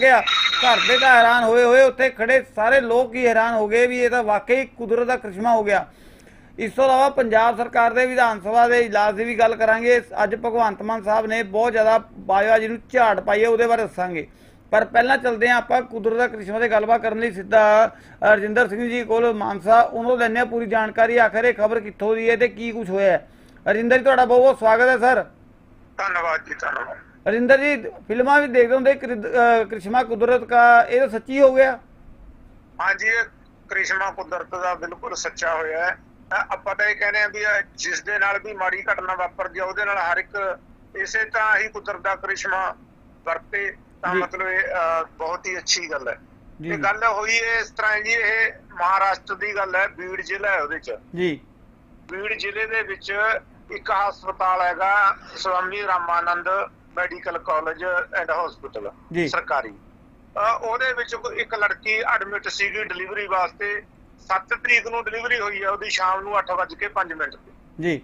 ਗਿਆ। ਘਰ ਦੇ ਤਾਂ ਹੈਰਾਨ ਹੋਏ ਹੋਏ ਉੱਥੇ ਖੜੇ ਸਾਰੇ ਲੋਕ ਹੀ ਹੈਰਾਨ ਹੋ ਗਏ ਵੀ ਇਹ ਤਾਂ ਵਾਕਈ ਕੁਦਰਤ ਦਾ ਕ੍ਰਿਸ਼ਮਾ ਹੋ ਗਿਆ। ਇਸ ਤੋਂ ਇਲਾਵਾ ਪੰਜਾਬ ਸਰਕਾਰ ਦੇ ਵਿਧਾਨ ਸਭਾ ਦੇ ਇਜਲਾਸ ਦੀ ਵੀ ਗੱਲ ਕਰਾਂਗੇ। ਅੱਜ ਭਗਵੰਤ ਮਾਨ ਸਾਹਿਬ ਨੇ ਬਹੁਤ ਜ਼ਿਆਦਾ ਬਾਜਵਾ ਜੀ ਨੂੰ ਝਾੜ ਪਾਈ ਹੈ, ਉਹਦੇ ਬਾਰੇ ਦੱਸਾਂਗੇ। ਪਰ ਪਹਿਲਾਂ ਚਲਦੇ ਹਾਂ ਆਪਾਂ ਕੁਦਰਤ ਦਾ ਕ੍ਰਿਸ਼ਮਾ ਤੇ ਗੱਲਬਾਤ ਕਰਨ ਲਈ। ਸਿੱਧਾ ਰਜਿੰਦਰ ਸਿੰਘ ਜੀ ਕੋਲ ਮਾਨਸਾ, ਉਹਨਾਂ ਤੋਂ ਲੈਂਦੇ ਹਾਂ ਪੂਰੀ ਜਾਣਕਾਰੀ। ਆਖਰ ਇਹ ਖਬਰ ਕਿੱਥੋਂ ਦੀ ਹੈ ਤੇ ਕੀ ਕੁਝ ਹੋਇਆ ਹੈ? ਰਜਿੰਦਰ ਜੀ, ਤੁਹਾਡਾ ਬਹੁਤ ਬਹੁਤ ਸਵਾਗਤ ਹੈ, ਸਰ। ਧੰਨਵਾਦ ਜੀ, ਧੰਨਵਾਦ। ਰਜਿੰਦਰ ਜੀ ਫਿਲਮਾਂ ਵੀ ਦੇਖਦੇ ਹੁੰਦੇ ਕ੍ਰਿਸ਼ਮਾ ਕੁਦਰਤ ਦਾ ਇਹ ਤਾਂ ਸੱਚੀ ਹੋ ਗਿਆ। ਹਾਂਜੀ ਇਹ ਕ੍ਰਿਸ਼ਮਾ ਕੁਦਰਤ ਦਾ ਬਿਲਕੁਲ ਸੱਚਾ ਹੋਇਆ ਹੈ। ਆਪਾਂ ਤਾਂ ਇਹ ਕਹਿੰਦੇ ਆ ਵੀ ਜਿਸ ਦੇ ਨਾਲ ਵੀ ਮਾੜੀ ਘਟਨਾ ਵਾਪਰ ਗਿਆ ਉਹਦੇ ਨਾਲ ਹਰ ਇੱਕ ਇਸੇ ਤਰ੍ਹਾਂ ਹੀ ਕੁਦਰਤ ਦਾ ਕ੍ਰਿਸ਼ਮਾ ਵਰਤੇ ਤਾਂ। ਮਤਲਬ ਇਹ ਬਹੁਤ ਹੀ ਅੱਛੀ ਗੱਲ ਹੈ। ਇਹ ਗੱਲ ਹੋਈ ਹੈ ਇਸ ਤਰ੍ਹਾਂ ਜੀ ਇਹ ਮਹਾਰਾਸ਼ਟਰ ਦੀ ਗੱਲ ਹੈ ਬੀੜ ਜ਼ਿਲ੍ਹਾ ਹੈ ਉਹਦੇ ਚ। ਜੀ। ਬੀੜ ਜ਼ਿਲ੍ਹੇ ਦੇ ਵਿੱਚ ਇੱਕ ਹਸਪਤਾਲ ਹੈਗਾ Swami Ramanand medical college and hospital. ਸਰਕਾਰੀ। ਉਹਦੇ ਵਿੱਚ ਇੱਕ ਲੜਕੀ ਐਡਮਿਟ ਸੀਗੀ ਡਿਲੀਵਰੀ ਵਾਸਤੇ 7 ਤਰੀਕ ਨੂੰ ਡਿਲੀਵਰੀ ਹੋਈ ਹੈ ਉਹਦੀ ਸ਼ਾਮ ਨੂੰ 8:05 ਮਿੰਟ ਤੇ। ਜੀ।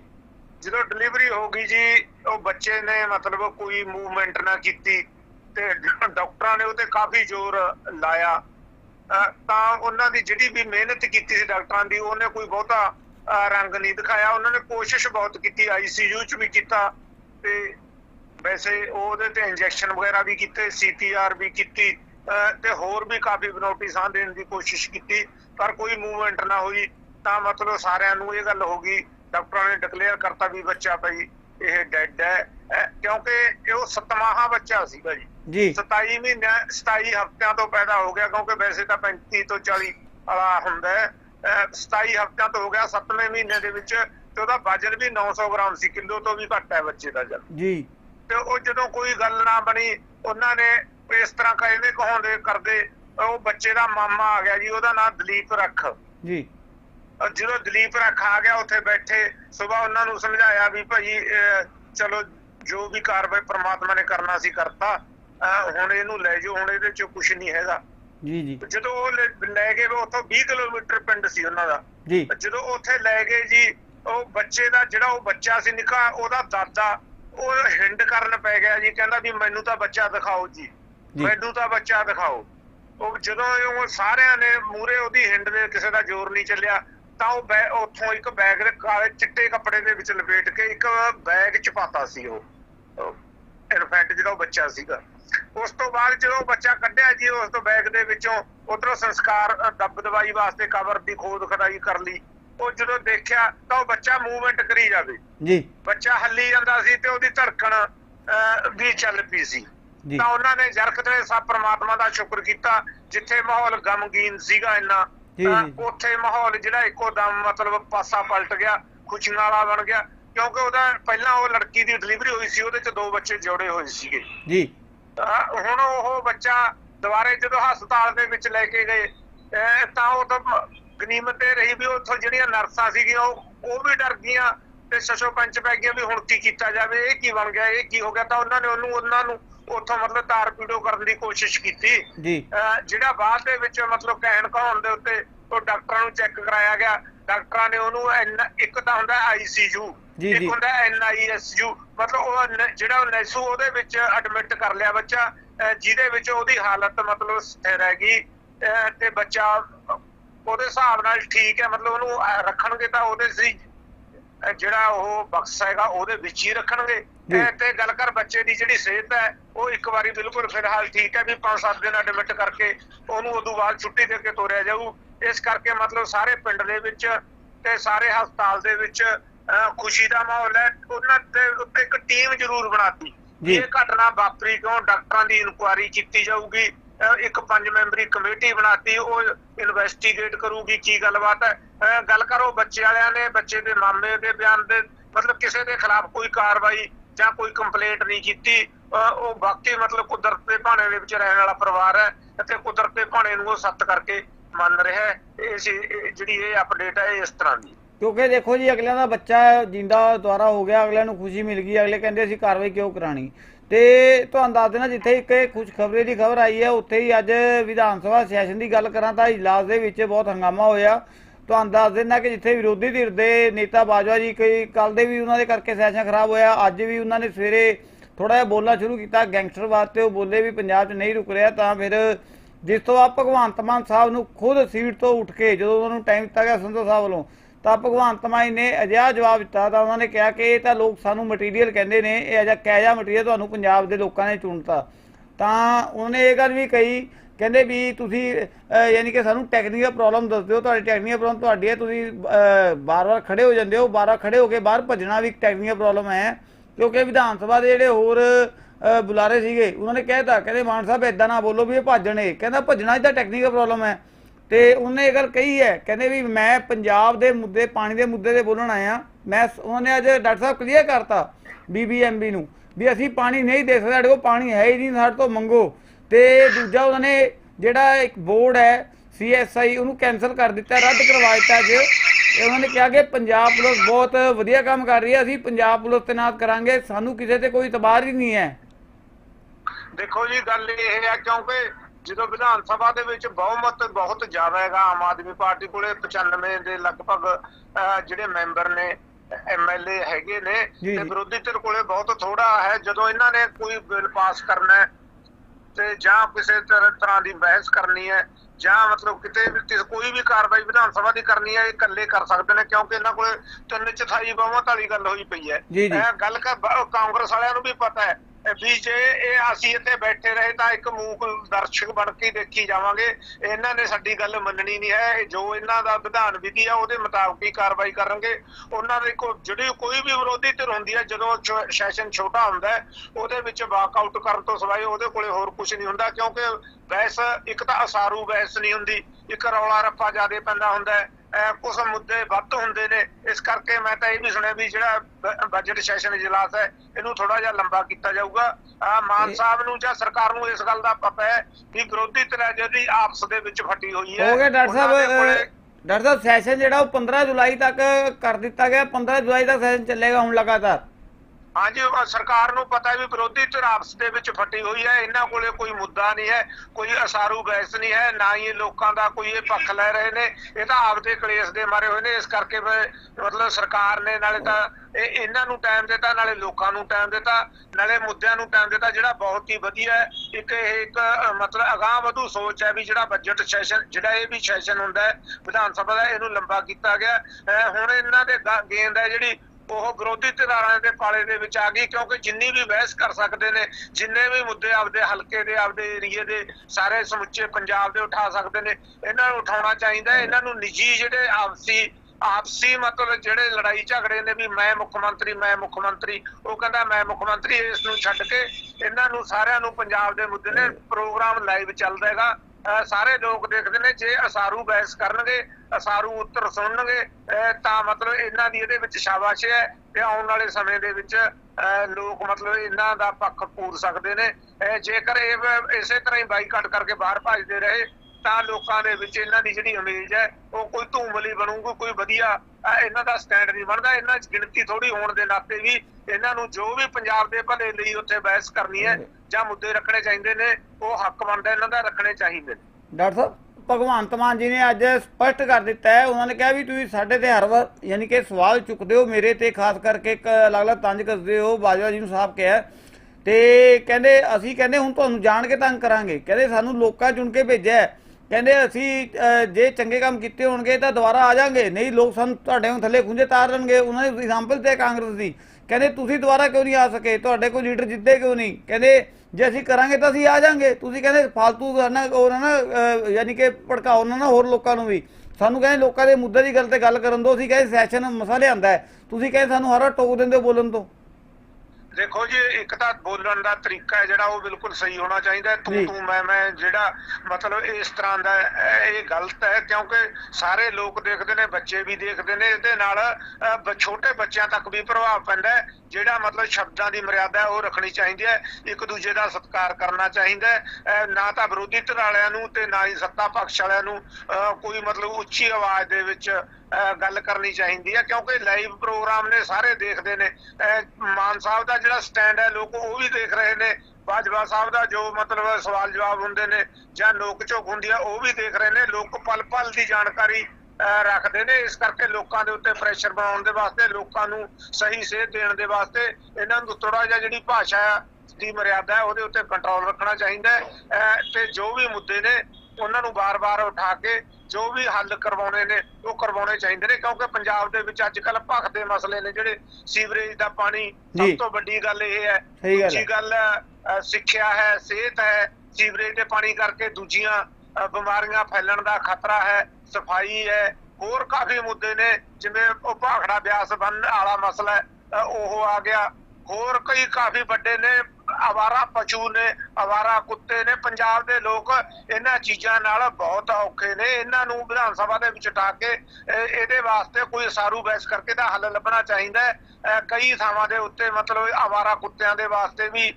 ਜਦੋਂ ਡਿਲੀਵਰੀ ਹੋ ਗਈ ਜੀ ਉਹ ਬੱਚੇ ਨੇ ਮਤਲਬ ਕੋਈ ਮੂਵਮੈਂਟ ਨਾ ਕੀਤੀ ਤੇ ਡਾਕਟਰਾਂ ਨੇ ਉਹਤੇ ਕਾਫੀ ਜ਼ੋਰ ਲਾਇਆ। ਤਾਂ ਉਹਨਾਂ ਦੀ ਜਿਹੜੀ ਵੀ ਮਿਹਨਤ ਕੀਤੀ ਸੀ ਡਾਕਟਰਾਂ ਦੀ ਉਹਨੇ ਕੋਈ ਬਹੁਤਾ ਰੰਗ ਨਹੀਂ ਦਿਖਾਇਆ। ਉਹਨਾਂ ਨੇ ਕੋਸ਼ਿਸ਼ ਬਹੁਤ ਕੀਤੀ ਆਈਸੀਯੂ ਚ ਵੀ ਕੀਤਾ ਤੇ ਵੈਸੇ ਉਹਦੇ ਤੇ ਇੰਜੈਕਸ਼ਨ ਵਗੈਰਾ ਵੀ ਕੀਤੇ ਸੀਪੀਆਰ ਵੀ ਕੀਤੀ ਤੇ ਹੋਰ ਵੀ ਕਾਫੀ ਨੋਟਿਸਾਂ ਦੇਣ ਦੀ ਕੋਸ਼ਿਸ਼ ਕੀਤੀ ਪਰ ਕੋਈ ਮੂਵਮੈਂਟ ਨਾ ਹੋਈ। ਤਾਂ ਮਤਲਬ ਸਾਰਿਆਂ ਨੂੰ ਇਹ ਗੱਲ ਹੋ ਗਈ ਡਾਕਟਰਾਂ ਨੇ ਡਿਕਲੇਅਰ ਕਰਤਾ ਵੀ ਬੱਚਾ ਭਾਈ ਇਹ ਡੈਡ ਹੈ। ਕਿਉਂਕਿ ਇਹ ਉਹ ਸਤਮਾਹਾ ਬੱਚਾ ਸੀਗਾ ਜੀ ਜੀ। 27 ਮਹੀਨੇ 27 ਹਫ਼ਤਿਆਂ ਤੋਂ ਪੈਦਾ ਹੋ ਗਿਆ ਕਿਉਂਕਿ ਵੈਸੇ ਤਾਂ 35 ਤੋਂ 40 ਵਾਲਾ ਹੁੰਦਾ ਹੈ। ਅਹ 27 ਹਫ਼ਤਿਆਂ ਤੋਂ ਹੋ ਗਿਆ 7ਵੇਂ ਮਹੀਨੇ ਦੇ ਵਿੱਚ ਤੇ ਉਹਦਾ ਵਜਨ ਵੀ 900 ਗ੍ਰਾਮ ਸੀ ਕਿਲੋ ਤੋਂ ਵੀ ਘੱਟ ਹੈ ਬੱਚੇ ਦਾ ਜਨ ਜੀ। ਤੇ ਉਹ ਜਦੋਂ ਕੋਈ ਗੱਲ ਨਾ ਬਣੀ ਉਹਨਾਂ ਨੇ ਇਸ ਤਰ੍ਹਾਂ ਕਹਿੰਦੇ ਕਹਾਉਂਦੇ ਕਰਦੇ ਉਹ ਬੱਚੇ ਦਾ ਮਾਮਾ ਆ ਗਿਆ ਜੀ ਉਹਦਾ ਨਾਮ ਦਲੀਪ ਰੱਖ। ਜੀ। ਜਦੋਂ ਦਲੀਪ ਰੱਖ ਆ ਗਿਆ ਉੱਥੇ ਬੈਠੇ ਸਵੇਰ ਉਹਨਾਂ ਨੂੰ ਸਮਝਾਇਆ ਵੀ ਭਾਈ ਚਲੋ ਜੋ ਵੀ ਕਾਰਵਾਈ ਪ੍ਰਮਾਤਮਾ ਨੇ ਕਰਨਾ ਸੀ ਕਰਤਾ ਹੁਣ ਇਹਨੂੰ ਲੈ ਜਾਓ ਹੁਣ ਇਹਦੇ ਚ ਕੁਝ ਨਹੀਂ ਹੈਗਾ। ਜੀ ਜੀ। ਜਦੋਂ ਉਹ ਲੈ- ਗਏ ਉਹ ਉੱਥੋਂ 20 ਕਿਲੋਮੀਟਰ ਪਿੰਡ ਸੀ ਉਹਨਾਂ ਦਾ। ਜੀ। ਜਦੋਂ ਉੱਥੇ ਲੈ ਗਏ ਜੀ ਉਹ ਬੱਚੇ ਦਾ ਜਿਹੜਾ ਉਹ ਬੱਚਾ ਸੀ ਨਿੱਕਾ ਉਹਦਾ ਦਾਦਾ ਉਹ ਹਿੰਡ ਕਰਨ ਪੈ ਗਿਆ ਜੀ ਕਹਿੰਦਾ ਵੀ ਮੈਨੂੰ ਤਾਂ ਬੱਚਾ ਦਿਖਾਓ ਜੀ। ਮੈਨੂੰ ਤਾਂ ਬੱਚਾ ਦਿਖਾਓ। ਉਹ ਜਦੋਂ ਉਹ ਸਾਰਿਆਂ ਨੇ ਮੂਰੇ ਉਹਦੀ ਹਿੰਡ ਦੇ ਕਿਸੇ ਦਾ ਜ਼ੋਰ ਨਹੀਂ ਚੱਲਿਆ ਤਾਂ ਉਹ ਉੱਥੋਂ ਇੱਕ ਬੈਗ ਦੇ ਕਾਲੇ ਚਿੱਟੇ ਕੱਪੜੇ ਦੇ ਵਿੱਚ ਲਪੇਟ ਕੇ ਇੱਕ ਬੈਗ ਚ ਪਾਤਾ ਸੀ ਉਹ। ਇਨਫੈਂਟ ਜਿਹੜਾ ਉਹ ਬੱਚਾ ਸੀਗਾ। ਉਸ ਤੋਂ ਬਾਅਦ ਜਦੋਂ ਬੱਚਾ ਕੱਢਿਆ ਜੀ ਉਸ ਤੋਂ ਬੈਗ ਦੇ ਵਿੱਚੋਂ ਉਧਰੋਂ ਸੰਸਕਾਰ ਦੱਬ ਦਵਾਈ ਵਾਸਤੇ ਕਬਰ ਦੀ ਖੋਦ ਖਦਾਈ ਕਰ ਲਈ। ਉਹ ਜਦੋਂ ਦੇਖਿਆ ਤਾਂ ਉਹ ਬੱਚਾ ਮੂਵਮੈਂਟ ਕਰੀ ਜਾਵੇ। ਜੀ। ਬੱਚਾ ਹੱਲੀ ਜਾਂਦਾ ਸੀ ਤੇ ਉਹਦੀ ਧੜਕਣ ਵੀ ਚੱਲ ਪਈ ਸੀ। ਤਾਂ ਉਹਨਾਂ ਨੇ ਜਰਕਤ ਨੇ ਸਭ ਪ੍ਰਮਾਤਮਾ ਦਾ ਸ਼ੁਕਰ ਕੀਤਾ ਜਿੱਥੇ ਮਾਹੌਲ ਗਮਗੀਨ ਸੀਗਾ ਇੰਨਾ। ਉੱਥੇ ਮਾਹੌਲ ਜਿਹੜਾ ਇੱਕੋ ਦਮ ਮਤਲਬ ਪਾਸਾ ਪਲਟ ਗਿਆ ਖੁਸ਼ੀਆਂ ਵਾਲਾ ਬਣ ਗਿਆ ਕਿਉਂਕਿ ਉਹਦਾ ਪਹਿਲਾਂ ਉਹ ਲੜਕੀ ਦੀ ਡਿਲੀਵਰੀ ਹੋਈ ਸੀ ਉਹਦੇ ਚ ਦੋ ਬੱਚੇ ਜੋੜੇ ਹੋਏ ਸੀਗੇ। ਜੀ। ਤਾਂ ਹੁਣ ਉਹ ਬੱਚਾ ਦੁਬਾਰੇ ਜਦੋਂ ਹਸਪਤਾਲ ਦੇ ਵਿੱਚ ਲੈ ਕੇ ਗਏ ਤਾਂ ਉਹ ਤਾਂ ਗਨੀਮਤ ਇਹ ਰਹੀ ਵੀ ਉੱਥੋਂ ਜਿਹੜੀਆਂ ਨਰਸਾਂ ਸੀਗੀਆਂ ਉਹ ਉਹ ਵੀ ਡਰ ਗਈਆਂ ਤੇ ਸ਼ਸ਼ੋ ਪੰਚ ਪੈ ਗਈਆਂ ਵੀ ਹੁਣ ਕੀ ਕੀਤਾ ਜਾਵੇ ਇਹ ਕੀ ਬਣ ਗਿਆ ਇਹ ਕੀ ਹੋ ਗਿਆ? ਤਾਂ ਉਹਨਾਂ ਨੇ ਉਹਨੂੰ ਉਹਨਾਂ ਨੂੰ ਉੱਥੋਂ ਮਤਲਬ ਤਾਰ ਪੀੜੋ ਕਰਨ ਦੀ ਕੋਸ਼ਿਸ਼ ਕੀਤੀ। ਜਿਹੜਾ ਬਾਅਦ ਦੇ ਵਿੱਚ ਮਤਲਬ ਕਹਿਣ ਕਹਾਉਣ ਦੇ ਉੱਤੇ ਉਹ ਡਾਕਟਰਾਂ ਨੂੰ ਚੈੱਕ ਕਰਾਇਆ ਗਿਆ। ਡਾਕਟਰਾਂ ਨੇ ਉਹਨੂੰ ਇੱਕ ਤਾਂ ਹੁੰਦਾ ਆਈਸੀਯੂ ਇੱਕ। ਹੁੰਦਾ ਐਨਆਈਐਸਯੂ ਮਤਲਬ ਉਹ ਜਿਹੜਾ ਨੈਸੂ ਉਹਦੇ ਵਿੱਚ ਐਡਮਿਟ ਕਰ ਲਿਆ ਬੱਚਾ। ਜਿਹਦੇ ਵਿੱਚ ਉਹਦੀ ਹਾਲਤ ਮਤਲਬ ਸਥਿਰ ਹੈਗੀ। ਤੇ ਬੱਚਾ ਉਹਦੇ ਹਿਸਾਬ ਨਾਲ ਠੀਕ ਹੈ ਮਤਲਬ ਉਹਨੂੰ ਰੱਖਣਗੇ ਤਾਂ ਉਹਦੇ ਸੀ। ਜਿਹੜਾ ਉਹ ਬਕਸ ਹੈਗਾ ਉਹਦੇ ਵਿੱਚ ਹੀ ਰੱਖਣਗੇ। ਤੇ ਗੱਲ ਕਰ ਬੱਚੇ ਦੀ ਜਿਹੜੀ ਸਿਹਤ ਹੈ ਉਹ ਇੱਕ ਵਾਰੀ ਬਿਲਕੁਲ ਫਿਲਹਾਲ ਠੀਕ ਹੈ ਵੀ 5-7 ਦਿਨ ਐਡਮਿਟ ਕਰਕੇ ਉਹਨੂੰ ਉਦੋਂ ਬਾਅਦ ਛੁੱਟੀ ਦੇ ਕੇ ਤੋਰਿਆ ਜਾਊ। ਇਸ ਕਰਕੇ ਮਤਲਬ ਸਾਰੇ ਪਿੰਡ ਦੇ ਵਿੱਚ ਤੇ ਸਾਰੇ ਹਸਪਤਾਲ ਦੇ ਵਿੱਚ ਖੁਸ਼ੀ ਦਾ ਮਾਹੌਲ ਹੈ। ਉਹਨਾਂ ਦੇ ਉੱਤੇ ਇੱਕ ਟੀਮ ਜ਼ਰੂਰ ਬਣਾਤੀ। ਇਹ ਘਟਨਾ ਵਾਪਰੀ ਕਿਉਂ? ਡਾਕਟਰਾਂ ਦੀ ਇਨਕੁਆਇਰੀ ਕੀਤੀ ਜਾਊਗੀ। ਇੱਕ ਪੰਜ ਮੈਂਬਰੀ ਕਮੇਟੀ ਬਣਾਤੀ, ਉਹ ਇਨਵੈਸਟੀਗੇਟ ਕਰੂਗੀ ਕੀ ਗੱਲਬਾਤ ਹੈ। ਗੱਲ ਕਰੋ ਬੱਚੇ ਵਾਲਿਆਂ ਨੇ ਬੱਚੇ ਦੇ ਮਾਮੇ ਦੇ ਬਿਆਨ ਦੇ, ਮਤਲਬ ਕਿਸੇ ਦੇ ਖਿਲਾਫ ਕੋਈ ਕਾਰਵਾਈ ਜਾਂ ਕੋਈ ਕੰਪਲੇਂਟ ਨਹੀਂ ਕੀਤੀ। ਉਹ ਬਾਕੀ ਮਤਲਬ ਕੁਦਰਤ ਦੇ ਭਾਣੇ ਦੇ ਵਿੱਚ ਰਹਿਣ ਵਾਲਾ ਪਰਿਵਾਰ ਹੈ ਅਤੇ ਕੁਦਰਤ ਦੇ ਭਾਣੇ ਨੂੰ ਉਹ ਸੱਤ ਕਰਕੇ ਮੰਨ ਰਿਹਾ ਹੈ। ਇਹ ਜਿਹੜੀ ਇਹ ਅਪਡੇਟ ਹੈ, ਇਹ ਇਸ ਤਰ੍ਹਾਂ ਦੀ ਕਿਉਂਕਿ ਦੇਖੋ ਜੀ, ਅਗਲਿਆਂ ਦਾ ਬੱਚਾ ਜਿੰਦਾ ਦੁਆਰਾ ਹੋ ਗਿਆ, ਅਗਲਿਆਂ ਨੂੰ ਖੁਸ਼ੀ ਮਿਲ ਗਈ, ਅਗਲੇ ਕਹਿੰਦੇ ਅਸੀਂ ਕਾਰਵਾਈ ਕਿਉਂ ਕਰਾਣੀ? ਤੇ ਤੁਹਾਨੂੰ ਦੱਸ ਦੇਣਾ ਜਿੱਥੇ ਇੱਕ ਇਹ ਖੁਸ਼ਖਬਰੀ ਦੀ ਖਬਰ ਆਈ ਹੈ, ਉੱਥੇ ਹੀ ਅੱਜ ਵਿਧਾਨ ਸਭਾ ਸੈਸ਼ਨ ਦੀ ਗੱਲ ਕਰਾਂ ਤਾਂ ਇਜਲਾਸ ਦੇ ਵਿੱਚ ਬਹੁਤ ਹੰਗਾਮਾ ਹੋਇਆ। ਤੁਹਾਨੂੰ ਦੱਸ ਦੇਣਾ ਕਿ ਜਿੱਥੇ ਵਿਰੋਧੀ ਧਿਰ ਦੇ ਨੇਤਾ ਬਾਜਵਾ ਜੀ ਕਈ ਕੱਲ ਦੇ ਵੀ ਉਹਨਾਂ ਦੇ ਕਰਕੇ ਸੈਸ਼ਨ ਖਰਾਬ ਹੋਇਆ, ਅੱਜ ਵੀ ਉਹਨਾਂ ਨੇ ਸਵੇਰੇ ਥੋੜਾ ਜਿਹਾ ਬੋਲਣਾ ਸ਼ੁਰੂ ਕੀਤਾ, ਗੈਂਗਸਟਰ ਵਾਸਤੇ ਉਹ ਬੋਲੇ ਵੀ ਪੰਜਾਬ 'ਚ ਨਹੀਂ ਰੁਕ ਰਿਹਾ, ਤਾਂ ਫਿਰ ਜਿਸ ਤੋਂ ਬਾਅਦ ਭਗਵੰਤ ਮਾਨ ਸਾਹਿਬ ਨੂੰ ਖੁਦ ਸੀਟ ਤੋਂ ਉੱਠ ਕੇ ਜਦੋਂ ਉਹਨਾਂ ਨੂੰ ਟਾਈਮ ਦਿੱਤਾ ਗਿਆ ਸੰਧੂ ਸਾਹਿਬ ਵੱਲੋਂ ਤਾਂ ਭਗਵੰਤ ਮਾਨ ਨੇ ਅਜਿਹਾ ਜਵਾਬ ਦਿੱਤਾ ਤਾਂ ਉਹਨਾਂ ਨੇ ਕਿਹਾ ਕਿ ਇਹ ਤਾਂ ਲੋਕ ਸਾਨੂੰ ਮਟੀਰੀਅਲ ਕਹਿੰਦੇ ਨੇ, ਇਹ ਅਜਾ ਕਹਿ ਮਟੀਰੀਅਲ ਤੁਹਾਨੂੰ ਪੰਜਾਬ ਦੇ ਲੋਕਾਂ ਨੇ ਚੁਣਤਾ। ਤਾਂ ਉਹਨੇ ਇਹ ਗੱਲ ਵੀ ਕਹੀ, ਕਹਿੰਦੇ ਵੀ ਤੁਸੀਂ ਯਾਨੀ ਕਿ ਸਾਨੂੰ ਟੈਕਨੀਕਲ ਪ੍ਰੋਬਲਮ ਦੱਸ ਦਿਓ, ਤੁਹਾਡੀ ਟੈਕਨੀਕਲ ਪ੍ਰੋਬਲਮ ਤੁਹਾਡੀ ਹੈ, ਤੁਸੀਂ ਬਾਰ-ਬਾਰ ਖੜੇ ਹੋ ਜਾਂਦੇ ਹੋ, ਬਾਰ-ਬਾਰ ਖੜੇ ਹੋ ਕੇ ਬਾਹਰ ਭੱਜਣਾ ਵੀ ਇੱਕ ਟੈਕਨੀਕਲ ਪ੍ਰੋਬਲਮ ਹੈ। ਕਿਉਂਕਿ ਵਿਧਾਨ ਸਭਾ ਦੇ ਜਿਹੜੇ ਹੋਰ ਬੁਲਾਰੇ ਸੀਗੇ, ਉਹਨਾਂ ਨੇ ਕਹਿਤਾ ਕਹਿੰਦੇ ਮਾਨ ਸਾਹਿਬ ਇਦਾਂ ਨਾ ਬੋਲੋ ਵੀ ਇਹ ਭੱਜਣੇ ਕਹਿੰਦਾ ਭੱਜਣਾ ਹੀ ਤਾਂ ਟੈਕਨੀਕਲ ਪ੍ਰੋਬਲਮ ਹੈ। ਤੇ ਉਹਨੇ ਇਹ ਗੱਲ ਕਹੀ ਹੈ, ਕਹਿੰਦੇ ਵੀ ਮੈਂ ਪੰਜਾਬ ਦੇ ਮੁੱਦੇ, ਪਾਣੀ ਦੇ ਮੁੱਦੇ ਤੇ ਬੋਲਣ ਆਇਆ। ਮੈਂ ਸ- ਅੱਜ ਡਾਕਟਰ ਸਾਹਿਬ ਕਲੀਅਰ ਕਰਤਾ ਬੀਬੀਐਮਬੀ ਨੂੰ ਵੀ ਅਸੀਂ ਪਾਣੀ ਨਹੀਂ ਦੇ ਸਕਦੇ, ਸਾਡੇ ਕੋਲ ਪਾਣੀ ਹੈ ਹੀ ਨਹੀਂ, ਸਾਡੇ ਤੋਂ ਮੰਗੋ। ਤੇ ਦੂਜਾ ਉਹਨਾਂ ਨੇ ਜਿਹੜਾ ਇੱਕ ਬੋਰਡ ਹੈ ਸੀਐਸਆਈ ਉਹਨੂੰ ਕੈਨਸਲ ਕਰ ਦਿੱਤਾ, ਰੱਦ ਕਰਵਾ ਦਿੱਤਾ ਅੱਜ। ਉਹਨਾਂ ਨੇ ਕਿਹਾ ਕਿ ਪੰਜਾਬ ਪੁਲਿਸ ਬਹੁਤ ਵਧੀਆ ਕੰਮ ਕਰ ਰਹੀ ਹੈ, ਅਸੀਂ ਪੰਜਾਬ ਪੁਲਿਸ ਤੈਨਾਤ ਕਰਾਂਗੇ, ਸਾਨੂੰ ਕਿਸੇ ਤੇ ਕੋਈ ਇਤਬਾਰ ਹੀ ਨਹੀਂ ਹੈ। ਦੇਖੋ ਜੀ, ਗੱਲ ਇਹ ਹੈ ਕਿਉਂਕਿ ਜਦੋਂ ਵਿਧਾਨ ਸਭਾ ਦੇ ਵਿੱਚ ਬਹੁਮਤ ਬਹੁਤ ਜ਼ਿਆਦਾ ਹੈਗਾ ਆਮ ਆਦਮੀ ਪਾਰਟੀ ਕੋਲੇ 95 ਦੇ ਲਗਭਗ ਜਿਹੜੇ ਮੈਂਬਰ ਨੇ ਐਮਐਲਏ ਹੈਗੇ ਨੇ ਤੇ। ਵਿਰੋਧੀ ਧਿਰ ਕੋਲੇ ਬਹੁਤ ਥੋੜਾ ਹੈ ਜਦੋਂ ਇਹਨਾਂ ਨੇ ਕੋਈ ਬਿੱਲ ਪਾਸ ਕਰਨਾ ਤੇ ਜਾਂ ਕਿਸੇ ਤਰ- ਤਰ੍ਹਾਂ ਦੀ ਬਹਿਸ ਕਰਨੀ ਹੈ ਜਾਂ ਮਤਲਬ ਕਿਤੇ ਵੀ ਕੋਈ ਵੀ ਕਾਰਵਾਈ ਵਿਧਾਨ ਸਭਾ ਦੀ ਕਰਨੀ ਹੈ ਇਹ ਇਕੱਲੇ ਕਰ ਸਕਦੇ ਨੇ ਕਿਉਂਕਿ ਇਹਨਾਂ ਕੋਲੇ ਤਿੰਨ ਚੌਥਾਈ ਬਹੁਮਤ ਵਾਲੀ ਗੱਲ ਹੋਈ ਪਈ ਹੈ। ਇਹ ਗੱਲ ਕਾਂਗਰਸ ਵਾਲਿਆਂ ਨੂੰ ਵੀ ਪਤਾ ਹੈ ਵੀ ਜੇ ਇਹ ਅਸੀਂ ਇੱਥੇ ਬੈਠੇ ਰਹੇ ਤਾਂ ਇੱਕ ਮੂਕ ਦਰਸ਼ਕ ਬਣ ਕੇ ਦੇਖੀ ਜਾਵਾਂਗੇ। ਇਹਨਾਂ ਨੇ ਸਾਡੀ ਗੱਲ ਮੰਨਣੀ ਨਹੀਂ ਹੈ। ਜੋ ਇਹਨਾਂ ਦਾ ਵਿਧਾਨ ਵਿਧੀ ਆ, ਉਹਦੇ ਮੁਤਾਬਕ ਹੀ ਕਾਰਵਾਈ ਕਰਨਗੇ। ਉਹਨਾਂ ਦੇ ਕੋ ਜਿਹੜੀ ਕੋਈ ਵੀ ਵਿਰੋਧੀ ਧਿਰ ਹੁੰਦੀ ਹੈ, ਜਦੋਂ ਸੈਸ਼ਨ ਛੋਟਾ ਹੁੰਦਾ ਹੈ, ਉਹਦੇ ਵਿੱਚ ਵਾਕਆਊਟ ਕਰਨ ਤੋਂ ਸਿਵਾਏ ਉਹਦੇ ਕੋਲੇ ਹੋਰ ਕੁਝ ਨਹੀਂ ਹੁੰਦਾ, ਕਿਉਂਕਿ ਬਹਿਸ ਇੱਕ ਤਾਂ ਅਸਾਰੂ ਬਹਿਸ ਨਹੀਂ ਹੁੰਦੀ, ਇੱਕ ਰੌਲਾ ਰੱਪਾ ਜ਼ਿਆਦਾ ਪੈਂਦਾ ਹੁੰਦਾ ਹੈ। ਕੁਝ ਮੁੱਦੇ ਵੱਧ ਹੁੰਦੇ ਨੇ। ਇਸ ਕਰਕੇ ਮੈਂ ਤਾਂ ਇਹ ਵੀ ਸੁਣਿਆ ਵੀ ਜਿਹੜਾ ਬਜਟ ਸੈਸ਼ਨ ਇਜਲਾਸ ਹੈ ਇਹਨੂੰ ਥੋੜਾ ਜਿਹਾ ਲੰਬਾ ਕੀਤਾ ਜਾਊਗਾ। ਮਾਨ ਸਾਹਿਬ ਨੂੰ ਜਾਂ ਸਰਕਾਰ ਨੂੰ ਇਸ ਗੱਲ ਦਾ ਪਤਾ ਹੈ ਕਿ ਵਿਰੋਧੀ ਧਿਰ ਜਿਹੜੀ ਆਪਸ ਦੇ ਵਿੱਚ ਫਟੀ ਹੋਈ ਹੈ ਹੋ ਗਿਆ doctor Sahib doctor Sahib session ਜਿਹੜਾ ਉਹ 15 ਜੁਲਾਈ ਤੱਕ ਕਰ ਦਿੱਤਾ ਗਿਆ। 15 ਜੁਲਾਈ ਤੱਕ ਸੈਸ਼ਨ ਚੱਲੇਗਾ ਹੁਣ ਲਗਾਤਾਰ। ਹਾਂਜੀ ਸਰਕਾਰ ਨੂੰ ਪਤਾ ਹੈ ਵੀ ਵਿਰੋਧੀ ਧਿਰ ਆਪਸ ਦੇ ਵਿੱਚ ਫਟੀ ਹੋਈ ਹੈ, ਇਹਨਾਂ ਕੋਲੇ ਕੋਈ ਮੁੱਦਾ ਨਹੀਂ ਹੈ, ਕੋਈ ਅਸਾਰੂ ਬਹਿਸ ਨਹੀਂ ਹੈ, ਨਾ ਹੀ ਲੋਕਾਂ ਦਾ ਕੋਈ ਇਹ ਪੱਖ ਲੈ ਰਹੇ ਨੇ, ਇਹ ਤਾਂ ਆਪਦੇ ਕਲੇਸ਼ ਦੇ ਮਾਰੇ ਹੋਏ ਨੇ, ਇਸ ਕਰਕੇ ਮਤਲਬ ਸਰਕਾਰ ਨੇ ਨਾਲੇ ਤਾਂ ਇਹ ਇਹਨਾਂ ਨੂੰ ਟਾਈਮ ਦਿੱਤਾ, ਨਾਲੇ ਲੋਕਾਂ ਨੂੰ ਟਾਈਮ ਦਿੱਤਾ, ਨਾਲੇ ਮੁੱਦਿਆਂ ਨੂੰ ਟਾਈਮ ਦਿੱਤਾ, ਜਿਹੜਾ ਬਹੁਤ ਹੀ ਵਧੀਆ ਇੱਕ ਇਹ ਇੱਕ ਮਤਲਬ ਅਗਾਂਹ ਵਧੂ ਸੋਚ ਹੈ ਵੀ ਜਿਹੜਾ ਬਜਟ ਸੈਸ਼ਨ ਜਿਹੜਾ ਇਹ ਵੀ ਸੈਸ਼ਨ ਹੁੰਦਾ ਹੈ, ਵਿਧਾਨ ਸਭਾ ਦਾ, ਇਹਨੂੰ ਲੰਬਾ ਕੀਤਾ ਗਿਆ ਹੁਣ ਇਹਨਾਂ ਦੇ ਗ- ਗੇਂਦ ਹੈ ਜਿਹੜੀ ਉਹ ਵਿਰੋਧੀ ਧਿਰਾਂ ਦੇ ਪਾਲੇ ਦੇ ਵਿੱਚ ਆ ਗਈ, ਕਿਉਂਕਿ ਜਿੰਨੀ ਵੀ ਬਹਿਸ ਕਰ ਸਕਦੇ ਨੇ, ਜਿੰਨੇ ਵੀ ਮੁੱਦੇ ਆਪਦੇ ਹਲਕੇ ਦੇ, ਆਪਦੇ ਏਰੀਏ ਦੇ ਸਾਰੇ ਸਮੁੱਚੇ ਪੰਜਾਬ ਦੇ ਉਠਾ ਸਕਦੇ ਨੇ, ਇਹਨਾਂ ਨੂੰ ਉਠਾਉਣਾ ਚਾਹੀਦਾ ਇਹਨਾਂ ਨੂੰ ਨਿੱਜੀ ਜਿਹੜੇ ਆਪਸੀ ਆਪਸੀ ਮਤਲਬ ਜਿਹੜੇ ਲੜਾਈ ਝਗੜੇ ਨੇ ਵੀ ਮੈਂ ਮੁੱਖ ਮੰਤਰੀ, ਮੈਂ ਮੁੱਖ ਮੰਤਰੀ, ਉਹ ਕਹਿੰਦਾ ਮੈਂ ਮੁੱਖ ਮੰਤਰੀ, ਇਸ ਨੂੰ ਛੱਡ ਕੇ ਇਹਨਾਂ ਨੂੰ ਸਾਰਿਆਂ ਨੂੰ ਪੰਜਾਬ ਦੇ ਮੁੱਦੇ ਨੇ, ਪ੍ਰੋਗਰਾਮ ਲਾਈਵ ਚੱਲਦਾ ਹੈਗਾ। ਸਾਰੇ ਲੋਕ ਦੇਖਦੇ ਨੇ ਜੇ ਅਸਾਰੂ ਬਹਿਸ ਕਰਨਗੇ, ਅਸਾਰੂ ਉੱਤਰ ਸੁਣਨਗੇ ਤਾਂ ਮਤਲਬ ਇਹਨਾਂ ਦੀ ਇਹਦੇ ਵਿੱਚ ਸ਼ਾਬਾਸ਼ ਹੈ ਤੇ ਆਉਣ ਵਾਲੇ ਸਮੇਂ ਦੇ ਵਿੱਚ, ਅਹ ਲੋਕ ਮਤਲਬ ਇਹਨਾਂ ਦਾ ਪੱਖ ਪੂਰ ਸਕਦੇ ਨੇ। ਜੇਕਰ ਇਹ ਇਸੇ ਤਰ੍ਹਾਂ ਹੀ ਬਾਈਕਾਟ ਕਰਕੇ ਬਾਹਰ ਭੱਜਦੇ ਰਹੇ, ਤਾਂ ਲੋਕਾਂ ਦੇ ਵਿੱਚ ਇਹਨਾਂ ਦੀ ਜਿਹੜੀ ਇਮੇਜ ਹੈ, ਉਹ ਕੋਈ ਧੂਮਲੀ ਬਣੂਗੀ, ਕੋਈ ਵਧੀਆ ਇਹਨਾਂ ਦਾ ਸਟੈਂਡ ਨਹੀਂ ਬਣਦਾ, ਇਹਨਾਂ 'ਚ ਗਿਣਤੀ ਥੋੜੀ ਹੋਣ ਦੇ ਨਾਤੇ ਵੀ ਇਹਨਾਂ ਨੂੰ ਜੋ ਵੀ ਪੰਜਾਬ ਦੇ ਭਲੇ ਲਈ ਉੱਥੇ ਬਹਿਸ ਕਰਨੀ ਹੈ ਜਾਂ ਮੁੱਦੇ ਰੱਖਣੇ ਚਾਹੀਦੇ ਨੇ, ਉਹ ਹੱਕ ਬਣਦਾ ਇਹਨਾਂ ਦਾ, ਰੱਖਣੇ ਚਾਹੀਦੇ ਨੇ। ਡਾਕਟਰ ਸਾਹਿਬ, ਭਗਵੰਤ ਮਾਨ ਜੀ ਨੇ ਅੱਜ ਸਪਸ਼ਟ ਕਰ ਦਿੱਤਾ ਹੈ, ਉਹਨਾਂ ਨੇ ਕਿਹਾ ਵੀ ਤੁਸੀਂ ਸਾਡੇ ਤੇ ਹਰ ਵਾਰ ਯਾਨੀ ਕਿ ਸਵਾਲ ਚੁੱਕਦੇ ਹੋ ਮੇਰੇ ਤੇ, ਖਾਸ ਕਰਕੇ ਇੱਕ ਅਲੱਗ-ਅਲੱਗ ਤੰਜ ਕੱਸਦੇ ਹੋ, ਬਾਜਵਾ ਜੀ ਨੂੰ ਸਾਫ਼ ਕਿਹਾ ਤੇ ਕਹਿੰਦੇ, ਅਸੀਂ ਕਹਿੰਦੇ ਹੁਣ ਤੁਹਾਨੂੰ ਜਾਣ ਕੇ ਤੰਗ ਕਰਾਂਗੇ, ਕਹਿੰਦੇ ਸਾਨੂੰ ਲੋਕਾਂ ਚੁਣ ਕੇ ਭੇਜਿਆ ਕਹਿੰਦੇ ਅਸੀਂ ਜੇ ਚੰਗੇ ਕੰਮ ਕੀਤੇ ਹੋਣਗੇ ਤਾਂ ਦੁਬਾਰਾ ਆ ਜਾਾਂਗੇ। ਨਹੀਂ, ਲੋਕ ਸਾਨੂੰ ਤੁਹਾਡੇ ਨੂੰ ਥੱਲੇ ਖੁੰਝੇ ਤਾਰ ਲੈਣਗੇ ਉਹਨਾਂ ਨੇ ਐਗਜ਼ਾਮਪਲ ਤੇ ਕਾਂਗਰਸ ਦੀ। ਕਹਿੰਦੇ, ਤੁਸੀਂ ਦੁਬਾਰਾ ਕਿਉਂ ਨਹੀਂ ਆ ਸਕੇ? ਤੁਹਾਡੇ ਕੋਈ ਲੀਡਰ ਜਿੱਦੇ ਕਿਉਂ ਨਹੀਂ? ਕਹਿੰਦੇ, ਜੇ ਅਸੀਂ ਕਰਾਂਗੇ ਤਾਂ ਅਸੀਂ ਆ ਜਾਾਂਗੇ। ਤੁਸੀਂ ਕਹਿੰਦੇ ਫालतू ਨਾ ਉਹ ਨਾ ਯਾਨੀ ਕਿ ਭੜਕਾਓ ਨਾ ਨਾ ਹੋਰ ਲੋਕਾਂ ਨੂੰ ਵੀ। ਸਾਨੂੰ ਕਹਿੰਦੇ, ਲੋਕਾਂ ਦੇ ਮੁੱਦੇ ਦੀ ਗੱਲ ਤੇ ਗੱਲ ਕਰਨ ਦੋ ਅਸੀਂ ਕਹਿੰਦੇ, ਸੈਸ਼ਨ ਮਸਾ ਲਿਆਂਦਾ ਤੁਸੀਂ ਕਹਿੰਦੇ, ਸਾਨੂੰ ਹਰ ਟੋਕ ਦਿੰਦੇ ਹੋ ਬੋਲਣ ਤੋਂ। ਦੇਖੋ ਜੀ ਇੱਕ ਤਾਂ ਬੋਲਣ ਦਾ ਤਰੀਕਾ ਹੈ ਜਿਹੜਾ ਉਹ ਬਿਲਕੁਲ ਸਹੀ ਹੋਣਾ ਚਾਹੀਦਾ ਹੈ। ਜੀ। ਤੂੰ ਤੂੰ ਮੈਂ ਮੈਂ ਜਿਹੜਾ ਮਤਲਬ ਇਸ ਤਰ੍ਹਾਂ ਦਾ ਹੈ, ਇਹ ਗਲਤ ਹੈ ਕਿਉਂਕਿ ਸਾਰੇ ਲੋਕ ਦੇਖਦੇ ਨੇ ਬੱਚੇ ਵੀ ਦੇਖਦੇ ਨੇ ਇਹਦੇ ਨਾਲ ਬ- ਛੋਟੇ ਬੱਚਿਆਂ ਤੱਕ ਵੀ ਪ੍ਰਭਾਵ ਪੈਂਦਾ ਹੈ। ਜਿਹੜਾ ਮਤਲਬ ਸ਼ਬਦਾਂ ਦੀ ਮਰਿਆਦਾ ਹੈ ਉਹ ਰੱਖਣੀ ਚਾਹੀਦੀ ਹੈ। ਇੱਕ ਦੂਜੇ ਦਾ ਸਤਿਕਾਰ ਕਰਨਾ ਚਾਹੀਦਾ ਹੈ। ਨਾ ਤਾਂ ਵਿਰੋਧੀ ਧਿਰ ਵਾਲਿਆਂ ਨੂੰ ਤੇ ਨਾ ਹੀ ਸੱਤਾ ਪਕਸ਼ ਵਾਲਿਆਂ ਨੂੰ ਅਹ, ਕੋਈ ਮਤਲਬ ਉੱਚੀ ਆਵਾਜ਼ ਦੇ ਵਿੱਚ ਅਹ, ਗੱਲ ਕਰਨੀ ਚਾਹੀਦੀ ਹੈ। ਕਿਉਂਕਿ ਲਾਈਵ ਪ੍ਰੋਗਰਾਮ ਨੇ ਸਾਰੇ ਦੇਖਦੇ ਨੇ। ਮਾਨ ਸਾਹਿਬ ਦਾ ਜਿਹੜਾ ਸਟੈਂਡ ਹੈ, ਲੋਕ ਉਹ ਵੀ ਦੇਖ ਰਹੇ ਨੇ। ਬਾਜਵਾ ਸਾਹਿਬ ਦਾ ਜੋ ਮਤਲਬ ਸਵਾਲ ਜਵਾਬ ਹੁੰਦੇ ਨੇ ਜਾਂ ਨੋਕ ਝੋਕ ਹੁੰਦੀ ਆ, ਉਹ ਵੀ ਦੇਖ ਰਹੇ ਨੇ। ਲੋਕ ਪਲ ਪਲ ਦੀ ਜਾਣਕਾਰੀ ਰੱਖਦੇ ਨੇ। ਇਸ ਕਰਕੇ ਲੋਕਾਂ ਦੇ ਉੱਤੇ ਪ੍ਰੈਸ਼ਰ ਬਣਾਉਣ ਦੇ ਵਾਸਤੇ, ਲੋਕਾਂ ਨੂੰ ਸਹੀ ਸੇਧ ਦੇਣ ਦੇ ਵਾਸਤੇ ਇਹਨਾਂ ਨੂੰ ਥੋੜਾ ਜਿਹਾ ਜਿਹੜੀ ਭਾਸ਼ਾ ਦੀ ਮਰਿਆਦਾ ਹੈ, ਉਹਦੇ ਉੱਤੇ ਕੰਟਰੋਲ ਰੱਖਣਾ ਚਾਹੀਦਾ ਹੈ। ਤੇ ਜੋ ਵੀ ਮੁੱਦੇ ਨੇ ਉਹਨਾਂ ਨੂੰ ਬਾਰ-ਬਾਰ ਉਠਾ ਕੇ ਜੋ ਵੀ ਹੱਲ ਕਰਵਾਉਣੇ ਨੇ ਉਹ ਕਰਵਾਉਣੇ ਚਾਹੀਦੇ ਨੇ ਕਿਉਂਕਿ ਪੰਜਾਬ ਦੇ ਵਿੱਚ ਅੱਜ ਕੱਲ ਭਖ ਦੇ ਮਸਲੇ ਨੇ ਜਿਹੜੇ ਸੀਵਰੇਜ ਦਾ ਪਾਣੀ। ਸਭ ਤੋਂ ਵੱਡੀ ਗੱਲ ਇਹ ਹੈ। ਦੂਜੀ ਗੱਲ ਸਿੱਖਿਆ ਹੈ ਸਿਹਤ ਹੈ ਸੀਵਰੇਜ ਦੇ ਪਾਣੀ ਕਰਕੇ ਦੂਜੀਆਂ ਬਿਮਾਰੀਆਂ ਫੈਲਣ ਦਾ ਖਤਰਾ ਹੈ ਸਫ਼ਾਈ ਹੈ ਹੋਰ ਕਾਫੀ ਮੁੱਦੇ ਨੇ ਜਿਵੇਂ ਉਹ ਭਾਖੜਾ ਬਿਆਸ ਬੰਨ ਵਾਲਾ ਮਸਲਾ ਉਹ ਆ ਗਿਆ ਹੋਰ ਕਈ ਕਾਫੀ ਵੱਡੇ ਨੇ ਅਵਾਰਾ ਪਸ਼ੂ ਨੇ ਅਵਾਰਾ ਕੁੱਤੇ ਨੇ, ਪੰਜਾਬ ਦੇ ਲੋਕ ਇਹਨਾਂ ਚੀਜ਼ਾਂ ਨਾਲ ਬਹੁਤ ਔਖੇ ਨੇ। ਇਹਨਾਂ ਨੂੰ ਵਿਧਾਨ ਸਭਾ ਦੇ ਵਿੱਚ ਉਠਾ ਕੇ ਇਹਦੇ ਵਾਸਤੇ ਕੋਈ ਸਾਰੂ ਬਹਿਸ ਕਰਕੇ ਦਾ ਹੱਲ ਲੱਭਣਾ ਚਾਹੀਦਾ ਹੈ। ਕਈ ਥਾਵਾਂ ਦੇ ਉੱਤੇ ਮਤਲਬ ਅਵਾਰਾ ਕੁੱਤਿਆਂ ਦੇ ਵਾਸਤੇ ਵੀ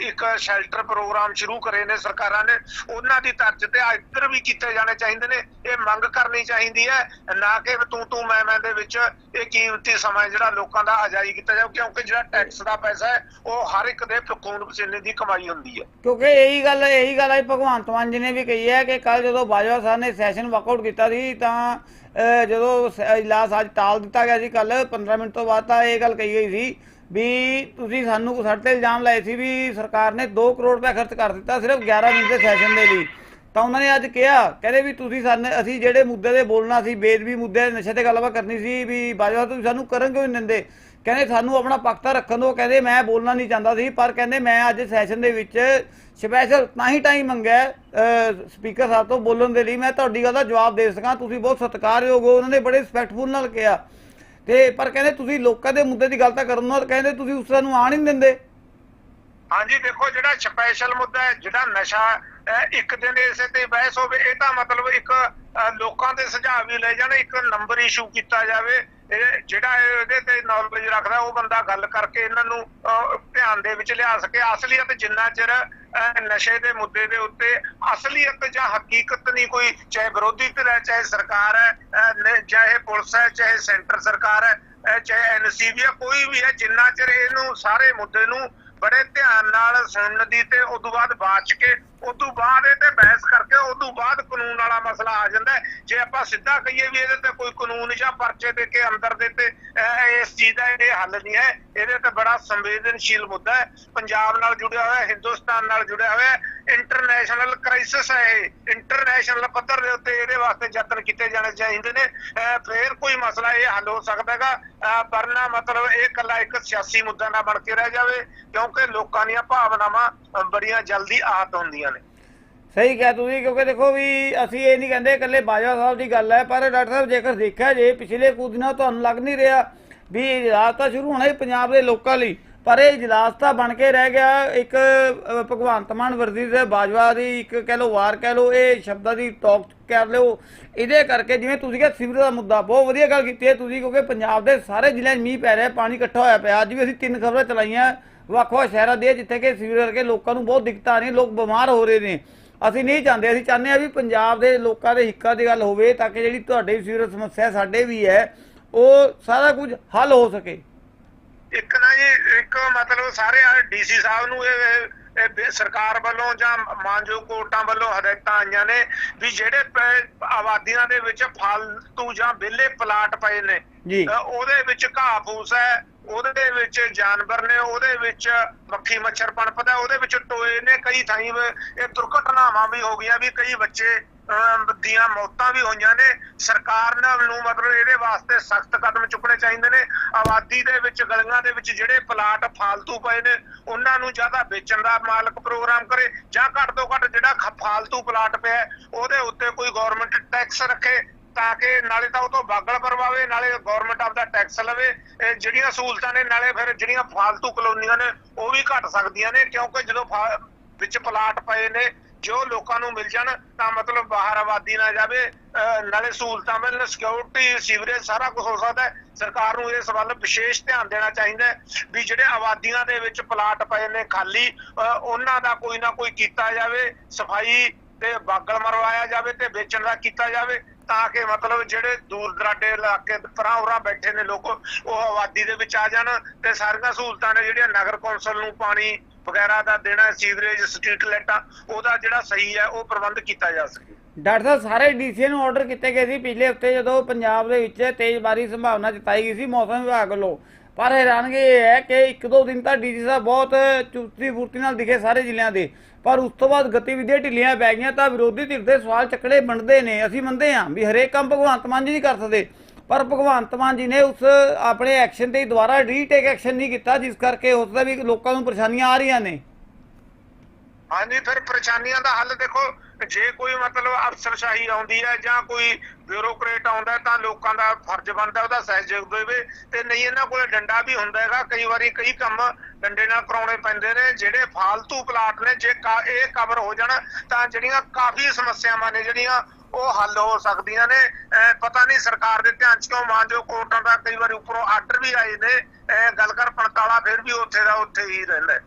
ਇੱਕ ਸ਼ੈਲਟਰ ਪ੍ਰੋਗਰਾਮ ਸ਼ੁਰੂ ਕਰੇ ਨੇ ਸਰਕਾਰਾਂ ਨੇ। ਉਹਨਾਂ ਦੀ ਤਰਜ਼ ਤੇ ਇੱਧਰ ਵੀ ਕੀਤੇ ਜਾਣੇ ਚਾਹੀਦੇ ਨੇ। ਇਹ ਮੰਗ ਕਰਨੀ ਚਾਹੀਦੀ ਹੈ। ਨਾ ਕਿ ਤੂੰ ਤੂੰ, ਮੈਂ ਮੈਂ ਦੇ ਵਿੱਚ ਇਹ ਕੀਮਤੀ ਸਮਾਂ ਜਿਹੜਾ ਲੋਕਾਂ ਦਾ ਅਜਾਈ ਕੀਤਾ ਜਾਵੇ, ਕਿਉਂਕਿ ਜਿਹੜਾ ਟੈਕਸ ਦਾ ਪੈਸਾ ਹੈ, ਉਹ ਹਰ ਇੱਕ ਦੇ ਖੂਨ ਪਸੀਨੇ ਦੀ ਕਮਾਈ ਹੁੰਦੀ ਹੈ। ਕਿਉਂਕਿ ਇਹੀ ਗੱਲ ਇਹੀ ਗੱਲ ਹੈ ਭਗਵੰਤ ਮਾਨ ਜੀ ਨੇ ਵੀ ਕਹੀ ਹੈ ਕਿ ਕੱਲ ਜਦੋਂ ਬਾਜਵਾ ਸਾਹਿਬ ਨੇ ਸੈਸ਼ਨ ਵਾਕਆਊਟ ਕੀਤਾ ਸੀ, ਤਾਂ ਜਦੋਂ ਇਜਲਾਸ ਅੱਜ ਟਾਲ ਦਿੱਤਾ ਗਿਆ ਸੀ ਕੱਲ 15 ਮਿੰਟ ਤੋਂ ਬਾਅਦ ਤਾਂ ਇਹ ਗੱਲ ਕਹੀ ਗਈ ਸੀ ਵੀ ਤੁਸੀਂ ਸਾਨੂੰ ਸਾਡੇ ਤੇ ਇਲਜ਼ਾਮ ਲਾਏ ਸੀ ਵੀ ਸਰਕਾਰ ਨੇ 2 ਕਰੋੜ ਰੁਪਏ ਖਰਚ ਕਰ ਦਿੱਤਾ ਸਿਰਫ 11 ਮਿੰਟ ਦੇ ਸੈਸ਼ਨ ਦੇ ਲਈ। ਤਾਂ ਉਹਨਾਂ ਨੇ ਅੱਜ ਕਿਹਾ, ਕਹਿੰਦੇ ਵੀ ਤੁਸੀਂ ਸਾਨੂੰ, ਅਸੀਂ ਜਿਹੜੇ ਮੁੱਦੇ ਤੇ ਬੋਲਣਾ ਸੀ, ਬੇਦਬੀ ਮੁੱਦੇ ਨਸ਼ੇ ਤੇ ਗੱਲਬਾਤ ਕਰਨੀ ਸੀ, ਵੀ ਬਾਜਵਾ ਤੁਸੀਂ ਸਾਨੂੰ ਕਰਨ ਕਿਉਂ ਨਹੀਂ ਦਿੰਦੇ। ਕਹਿੰਦੇ ਸਾਨੂੰ ਆਪਣਾ ਪੱਖ ਰੱਖਣ ਦਿਓ, ਕਹਿੰਦੇ ਮੈਂ ਬੋਲਣਾ ਨਹੀਂ ਚਾਹੁੰਦਾ ਸੀ, ਪਰ ਕਹਿੰਦੇ ਮੈਂ ਅੱਜ ਸੈਸ਼ਨ ਦੇ ਵਿੱਚ ਸਪੈਸ਼ਲ ਤਾਂ ਹੀ ਟਾਈਮ ਮੰਗਿਆ ਸਪੀਕਰ ਸਾਹਿਬ ਤੋਂ ਬੋਲਣ ਦੇ ਲਈ। ਮੈਂ ਤੁਹਾਡੀ ਗੱਲ ਦਾ ਜਵਾਬ ਦੇ ਸਕਾਂ, ਤੁਸੀਂ ਬਹੁਤ ਸਤਿਕਾਰਯੋਗ ਹੋ, ਉਹਨਾਂ ਨੇ ਬੜੇ ਰਿਸਪੈਕਟਫੁਲ ਨਾਲ ਕਿਹਾ। ਤੇ ਪਰ ਕਹਿੰਦੇ ਤੁਸੀਂ ਲੋਕਾਂ ਦੇ ਮੁੱਦੇ ਦੀ ਗੱਲ ਤਾਂ ਕਰਨ ਨੂੰ ਕਹਿੰਦੇ ਤੁਸੀਂ ਉਸ ਨੂੰ ਆਣ ਹੀ ਨਹੀਂ ਦਿੰਦੇ। ਹਾਂਜੀ, ਦੇਖੋ ਜਿਹੜਾ ਸਪੈਸ਼ਲ ਮੁੱਦਾ ਹੈ, ਜਿਹੜਾ ਨਸ਼ਾ ਇੱਕ ਦਿਨ ਇਸੇ ਤੇ ਬਹਿਸ ਹੋਵੇ, ਇਹ ਤਾਂ ਮਤਲਬ ਇੱਕ ਲੋਕਾਂ ਦੇ ਸੁਝਾਅ ਵੀ ਲੈ ਜਾਣ, ਇੱਕ ਨੰਬਰ ਇਸ਼ੂ ਕੀਤਾ ਜਾਵੇ। ਇਹ ਜਿਹੜਾ ਇਹਦੇ ਤੇ ਨੌਲੇਜ ਰੱਖਦਾ ਉਹ ਬੰਦਾ ਗੱਲ ਕਰਕੇ ਇਹਨਾਂ ਨੂੰ ਧਿਆਨ ਦੇ ਵਿੱਚ ਲਿਆ ਸਕੇ। ਅਸਲੀਅਤ ਜਿੰਨਾ ਚਿਰ ਨਸ਼ੇ ਦੇ ਮੁੱਦੇ ਦੇ ਉੱਤੇ ਅਸਲੀਅਤ ਜਾਂ ਹਕੀਕਤ ਨਹੀਂ ਕੋਈ ਚਾਹੇ ਵਿਰੋਧੀ ਧਿਰ ਹੈ ਚਾਹੇ ਸਰਕਾਰ ਹੈ ਚਾਹੇ ਪੁਲਿਸ ਹੈ ਚਾਹੇ ਸੈਂਟਰ ਸਰਕਾਰ ਹੈ ਅਹ, ਚਾਹੇ ਐਨਸੀਬੀ ਹੈ ਕੋਈ ਵੀ ਹੈ ਜਿੰਨਾ ਚਿਰ ਇਹਨੂੰ ਸਾਰੇ ਮੁੱਦੇ ਨੂੰ ਬੜੇ ਧਿਆਨ ਨਾਲ ਸੁਣਨ ਦੀ ਤੇ ਉਸ ਤੋਂ ਬਾਅਦ ਬਾਚ ਕੇ ਉਸ ਬਾਅਦ ਇਹ ਤੇ ਬਹਿਸ ਕਰਕੇ ਉਸ ਬਾਅਦ ਕਾਨੂੰਨ ਵਾਲਾ ਮਸਲਾ ਆ ਜਾਂਦਾ ਜੇ ਆਪਾਂ ਸਿੱਧਾ ਕਹੀਏ ਵੀ ਇਹਦੇ ਤੇ ਕੋਈ ਕਾਨੂੰਨ ਜਾਂ ਪਰਚੇ ਦੇ ਕੇ ਅੰਦਰ ਦੇ ਤੇ ਇਸ ਚੀਜ਼ ਦਾ ਇਹ ਹੱਲ ਨਹੀਂ ਹੈ। ਇਹਦੇ ਤੇ ਬੜਾ ਸੰਵੇਦਨਸ਼ੀਲ ਮੁੱਦਾ ਹੈ। ਪੰਜਾਬ ਨਾਲ ਜੁੜਿਆ ਹੋਇਆ ਹਿੰਦੁਸਤਾਨ ਨਾਲ ਜੁੜਿਆ ਹੋਇਆ ਇੰਟਰਨੈਸ਼ਨਲ ਕ੍ਰਾਈਸਿਸ ਹੈ ਇਹ। ਇੰਟਰਨੈਸ਼ਨਲ ਪੱਧਰ ਦੇ ਉੱਤੇ ਇਹਦੇ ਵਾਸਤੇ ਯਤਨ ਕੀਤੇ ਜਾਣੇ ਚਾਹੀਦੇ ਨੇ। ਅਹ, ਫੇਰ ਕੋਈ ਮਸਲਾ ਇਹ ਹੱਲ ਹੋ ਸਕਦਾ ਹੈਗਾ। ਵਰਨਾ ਮਤਲਬ ਇਹ ਕੱਲਾ ਇੱਕ ਸਿਆਸੀ ਮੁੱਦਾ ਨਾ ਬਣ ਕੇ ਰਹਿ ਜਾਵੇ, ਕਿਉਂਕਿ ਲੋਕਾਂ ਦੀਆਂ ਭਾਵਨਾਵਾਂ ਬੜੀਆਂ ਜਲਦੀ ਆਹਤ ਹੁੰਦੀਆਂ ਨੇ। ਸਹੀ ਕਿਹਾ ਤੁਸੀਂ ਕਿਉਂਕਿ ਦੇਖੋ ਵੀ ਅਸੀਂ ਇਹ ਨਹੀਂ ਕਹਿੰਦੇ ਇਕੱਲੇ ਬਾਜਵਾ ਸਾਹਿਬ ਦੀ ਗੱਲ ਹੈ, ਪਰ ਡਾਕਟਰ ਸਾਹਿਬ ਜੇਕਰ ਦੇਖਿਆ ਜੇ, ਪਿਛਲੇ ਕੁਝ ਦਿਨਾਂ ਤੁਹਾਨੂੰ ਲੱਗ ਨਹੀਂ ਰਿਹਾ ਵੀ ਰਾਤ ਤਾਂ ਸ਼ੁਰੂ ਹੋਣਾ ਹੀ ਪੰਜਾਬ ਦੇ ਲੋਕਾਂ ਲਈ। ਪਰ ਇਹ ਇਜਲਾਸ ਤਾਂ ਬਣ ਕੇ ਰਹਿ ਗਿਆ, ਇੱਕ ਭਗਵੰਤ ਮਾਨ ਵਰਦੀ ਦੇ ਬਾਜਵਾ ਦੀ, ਇੱਕ ਕਹਿ ਲਓ ਵਾਰ ਕਹਿ ਲਓ, ਇਹ ਸ਼ਬਦਾਂ ਦੀ ਟੌਕ ਕਰ ਲਿਓ। ਇਹਦੇ ਕਰਕੇ ਜਿਵੇਂ ਤੁਸੀਂ ਕਿਹਾ, ਸਿਵਰ ਦਾ ਮੁੱਦਾ ਬਹੁਤ ਵਧੀਆ ਗੱਲ ਕੀਤੀ ਹੈ। ਤੁਸੀਂ ਕਿਉਂਕਿ ਪੰਜਾਬ ਦੇ ਸਾਰੇ ਜ਼ਿਲ੍ਹਿਆਂ 'ਚ ਮੀਂਹ ਪੈ ਰਿਹਾ, ਪਾਣੀ ਇਕੱਠਾ ਹੋਇਆ ਪਿਆ। ਅੱਜ ਵੀ ਅਸੀਂ ਤਿੰਨ ਖਬਰਾਂ ਚਲਾਈਆਂ, ਵੱਖ-ਵੱਖ ਸ਼ਹਿਰਾਂ ਦੇ ਜਿੱਥੇ ਕਿ ਸਿਵਰ ਕਰਕੇ ਲੋਕਾਂ ਨੂੰ ਬਹੁਤ ਦਿੱਕਤਾਂ ਆ ਰਹੀਆਂ, ਲੋਕ ਬਿਮਾਰ ਹੋ ਰਹੇ ਨੇ। ਅਸੀਂ ਨਹੀਂ ਚਾਹੁੰਦੇ, ਅਸੀਂ ਚਾਹੁੰਦੇ ਆ ਵੀ ਪੰਜਾਬ ਦੇ ਲੋਕਾਂ ਦੇ ਹਿੱਕਾਂ ਦੀ ਗੱਲ ਹੋਵੇ, ਤਾਂ ਕਿ ਜਿਹੜੀ ਤੁਹਾਡੇ ਸਿਵਰ ਸਮੱਸਿਆ ਸਾਡੇ ਵੀ ਹੈ, ਉਹ ਸਾਰਾ ਕੁਝ ਹੱਲ ਹੋ ਸਕੇ। ਇੱਕ ਨਾ ਜੀ ਇੱਕ ਮਤਲਬ ਸਾਰੇ ਡੀਸੀ ਸਾਹਿਬ ਨੂੰ ਇਹ ਸਰਕਾਰ ਵੱਲੋਂ ਜਾਂ ਮਾਨਯੋਗ ਕੋਰਟਾਂ ਵੱਲੋਂ ਹਦਾਇਤਾਂ ਆਈਆਂ ਨੇ ਵੀ ਜਿਹੜੇ ਆਬਾਦੀਆਂ ਦੇ ਵਿੱਚ ਫਾਲਤੂ ਜਾਂ ਵਿਹਲੇ ਪਲਾਟ ਪਏ ਨੇ ਉਹਦੇ ਵਿੱਚ ਘਾਹ ਫੂਸ ਹੈ ਉਹਦੇ ਵਿੱਚ ਜਾਨਵਰ ਨੇ ਉਹਦੇ ਵਿੱਚ ਮੱਖੀ ਮੱਛਰ ਪਣਪਦਾ ਉਹਦੇ ਵਿੱਚ ਟੋਏ ਨੇ ਕਈ ਥਾਈਂ ਇਹ ਦੁਰਘਟਨਾਵਾਂ ਵੀ ਹੋ ਗਈਆਂ ਵੀ ਕਈ ਬੱਚੇ ਦੀਆਂ ਮੌਤਾਂ ਵੀ ਹੋਈਆਂ ਨੇ। ਸਰਕਾਰ ਨਾਲ ਨੂੰ ਮਤਲਬ ਇਹਦੇ ਵਾਸਤੇ ਸਖਤ ਕਦਮ ਚੁੱਕਣੇ ਚਾਹੀਦੇ ਨੇ। ਆਬਾਦੀ ਦੇ ਵਿੱਚ, ਗਲੀਆਂ ਦੇ ਵਿੱਚ ਜਿਹੜੇ ਪਲਾਟ ਫਾਲਤੂ ਪਏ ਨੇ, ਉਹਨਾਂ ਨੂੰ ਜ਼ਿਆਦਾ ਵੇਚਣ ਦਾ ਮਾਲਕ ਪ੍ਰੋਗਰਾਮ ਕਰੇ ਜਾਂ ਘੱਟ ਤੋਂ ਘੱਟ ਜਿਹੜਾ ਫਾਲਤੂ ਪਲਾਟ ਪਿਆ ਉਹਦੇ ਉੱਤੇ ਕੋਈ ਗਵਰਨਮੈਂਟ ਟੈਕਸ ਰੱਖੇ ਤਾਂ ਕਿ ਨਾਲੇ ਤਾਂ ਉਹ ਤੋਂ ਬਾਗਲ ਪਰਵਾਵੇ ਨਾਲੇ ਗਵਰਨਮੈਂਟ ਆਪਦਾ ਟੈਕਸ ਲਵੇ। ਇਹ ਜਿਹੜੀਆਂ ਸਹੂਲਤਾਂ ਨੇ, ਨਾਲੇ ਫਿਰ ਜਿਹੜੀਆਂ ਫਾਲਤੂ ਕਲੋਨੀਆਂ ਨੇ, ਉਹ ਵੀ ਘਟ ਸਕਦੀਆਂ ਨੇ ਕਿਉਂਕਿ ਜਦੋਂ ਫਾ- ਵਿੱਚ ਪਲਾਟ ਪਏ ਨੇ ਜੋ ਲੋਕਾਂ ਨੂੰ ਮਿਲ ਜਾਣ, ਤਾਂ ਮਤਲਬ ਬਾਹਰ ਆਬਾਦੀ ਨਾ ਜਾਵੇ ਨਾਲੇ ਸਹੂਲਤਾਂ ਮਿਲਣ ਸਿਕਿਉਰਿਟੀ ਸੀਵਰੇਜ ਸਾਰਾ ਕੁਝ ਹੋ ਸਕਦਾ ਹੈ। ਸਰਕਾਰ ਨੂੰ ਇਸ ਵੱਲ ਵਿਸ਼ੇਸ਼ ਧਿਆਨ ਦੇਣਾ ਚਾਹੀਦਾ ਹੈ ਵੀ ਜਿਹੜੇ ਆਬਾਦੀਆਂ ਦੇ ਵਿੱਚ ਪਲਾਟ ਪਏ ਨੇ ਖਾਲੀ ਉਹਨਾਂ ਦਾ ਕੋਈ ਨਾ ਕੋਈ ਕੀਤਾ ਜਾਵੇ, ਸਫ਼ਾਈ ਤੇ ਬਾਗਲ ਮਰਵਾਇਆ ਜਾਵੇ ਤੇ ਵੇਚਣ ਦਾ ਕੀਤਾ ਜਾਵੇ, ਤਾਂ ਕਿ ਮਤਲਬ ਜਿਹੜੇ ਦੂਰ ਦਰਾਡੇ ਇਲਾਕੇ ਪਰਾਂ ਉਰਾਂ ਬੈਠੇ ਨੇ ਲੋਕ, ਉਹ ਆਬਾਦੀ ਦੇ ਵਿੱਚ ਆ ਜਾਣ ਤੇ ਸਾਰੀਆਂ ਸਹੂਲਤਾਂ ਨੇ ਜਿਹੜੀਆਂ ਨਗਰ ਕੌਂਸਲ ਨੂੰ ਪਾਣੀ ਵਗੈਰਾ ਦਾ ਦੇਣਾ, ਸੀਵਰੇਜ, ਸਟਰੀਟ ਲਾਈਟਾਂ, ਉਹਦਾ ਜਿਹੜਾ ਸਹੀ ਹੈ, ਉਹ ਪ੍ਰਬੰਧ ਕੀਤਾ ਜਾ ਸਕੇ। ਡਾਕਟਰ ਸਾਹਿਬ, ਸਾਰੇ ਡੀਸੀ ਨੂੰ ਆਰਡਰ ਕੀਤੇ ਗਏ ਸੀ। ਪਿਛਲੇ ਹਫ਼ਤੇ ਜਦੋਂ ਪੰਜਾਬ ਦੇ ਵਿੱਚ ਤੇਜ਼ ਬਾਰਿਸ਼ ਸੰਭਾਵਨਾ ਜਤਾਈ ਗਈ ਸੀ, ਮੌਸਮ ਵਿਭਾਗ ਵੱਲੋਂ। ਪਰ ਹੈਰਾਨਗੀ ਇਹ ਹੈ ਕਿ ਇੱਕ ਦੋ ਦਿਨ ਤਾਂ ਡੀਜੀ ਸਾਹਿਬ ਬਹੁਤ ਚੁਸਤੀ ਫੁਰਤੀ ਨਾਲ ਦਿਖੇ ਸਾਰੇ ਜ਼ਿਲ੍ਹਿਆਂ ਦੇ। ਪਰ ਉਸ ਤੋਂ ਬਾਅਦ ਗਤੀਵਿਧੀਆਂ ਢਿੱਲੀਆਂ ਪੈ ਗਈਆਂ ਤਾਂ ਵਿਰੋਧੀ ਧਿਰ ਦੇ ਸਵਾਲ ਚੱਕੜੇ ਬਣਦੇ ਨੇ। ਅਸੀਂ ਮੰਨਦੇ ਹਾਂ ਵੀ ਹਰੇਕ ਕੰਮ ਭਗਵੰਤ ਮਾਨ ਜੀ ਨਹੀਂ ਕਰ ਸਕਦੇ। ਪਰ ਭਗਵੰਤ ਮਾਨ ਜੀ ਨੇ ਉਸ ਆਪਣੇ ਐਕਸ਼ਨ ਤੇ ਦੁਬਾਰਾ ਰੀਟੇਕ ਐਕਸ਼ਨ ਨਹੀਂ ਕੀਤਾ, ਜਿਸ ਕਰਕੇ ਹੋ ਸਕਦਾ ਵੀ ਲੋਕਾਂ ਨੂੰ ਪਰੇਸ਼ਾਨੀਆਂ ਆ ਰਹੀਆਂ ਨੇ। ਹਾਂਜੀ, ਫਿਰ ਪਰੇਸ਼ਾਨੀਆਂ ਦਾ ਹੱਲ ਦੇਖੋ, ਜੇ ਕੋਈ ਮਤਲਬ ਅਫਸਰਸ਼ਾਹੀ ਆਉਂਦੀ ਹੈ ਜਾਂ ਕੋਈ ਬਿਊਰੋਕਰੇਟ ਆਉਂਦਾ ਤਾਂ ਲੋਕਾਂ ਦਾ ਫਰਜ਼ ਬਣਦਾ, ਉਹਦਾ ਸਹਿਯੋਗ ਦੇਵੇ। ਤੇ ਨਹੀਂ, ਇਹਨਾਂ ਕੋਲੇ ਡੰਡਾ ਵੀ ਹੁੰਦਾ ਹੈਗਾ, ਕਈ ਵਾਰੀ ਕਈ ਕੰਮ ਡੰਡੇ ਨਾਲ ਕਰਾਉਣੇ ਪੈਂਦੇ ਨੇ, ਜਿਹੜੇ ਫਾਲਤੂ ਪਲਾਟ ਨੇ, ਜੇ ਕਾ- ਇਹ ਕਵਰ ਹੋ ਜਾਣ ਤਾਂ ਜਿਹੜੀਆਂ ਕਾਫੀ ਸਮੱਸਿਆਵਾਂ ਨੇ, ਜਿਹੜੀਆਂ ਉਹ ਹੱਲ ਹੋ ਸਕਦੀਆਂ ਨੇ। ਪਤਾ ਨਹੀਂ ਸਰਕਾਰ ਦੇ ਧਿਆਨ ਚ ਕਿਉਂ ਮਾਨਜੋ ਕੋਰਟਾਂ ਦਾ ਕਈ ਵਾਰੀ ਉੱਪਰੋਂ ਆਰਡਰ ਵੀ ਆਏ ਨੇ। ਗੱਲ ਕਰ ਪਣਤਾਲਾ ਫਿਰ ਵੀ ਉੱਥੇ ਦਾ ਉੱਥੇ ਹੀ ਰਹਿੰਦਾ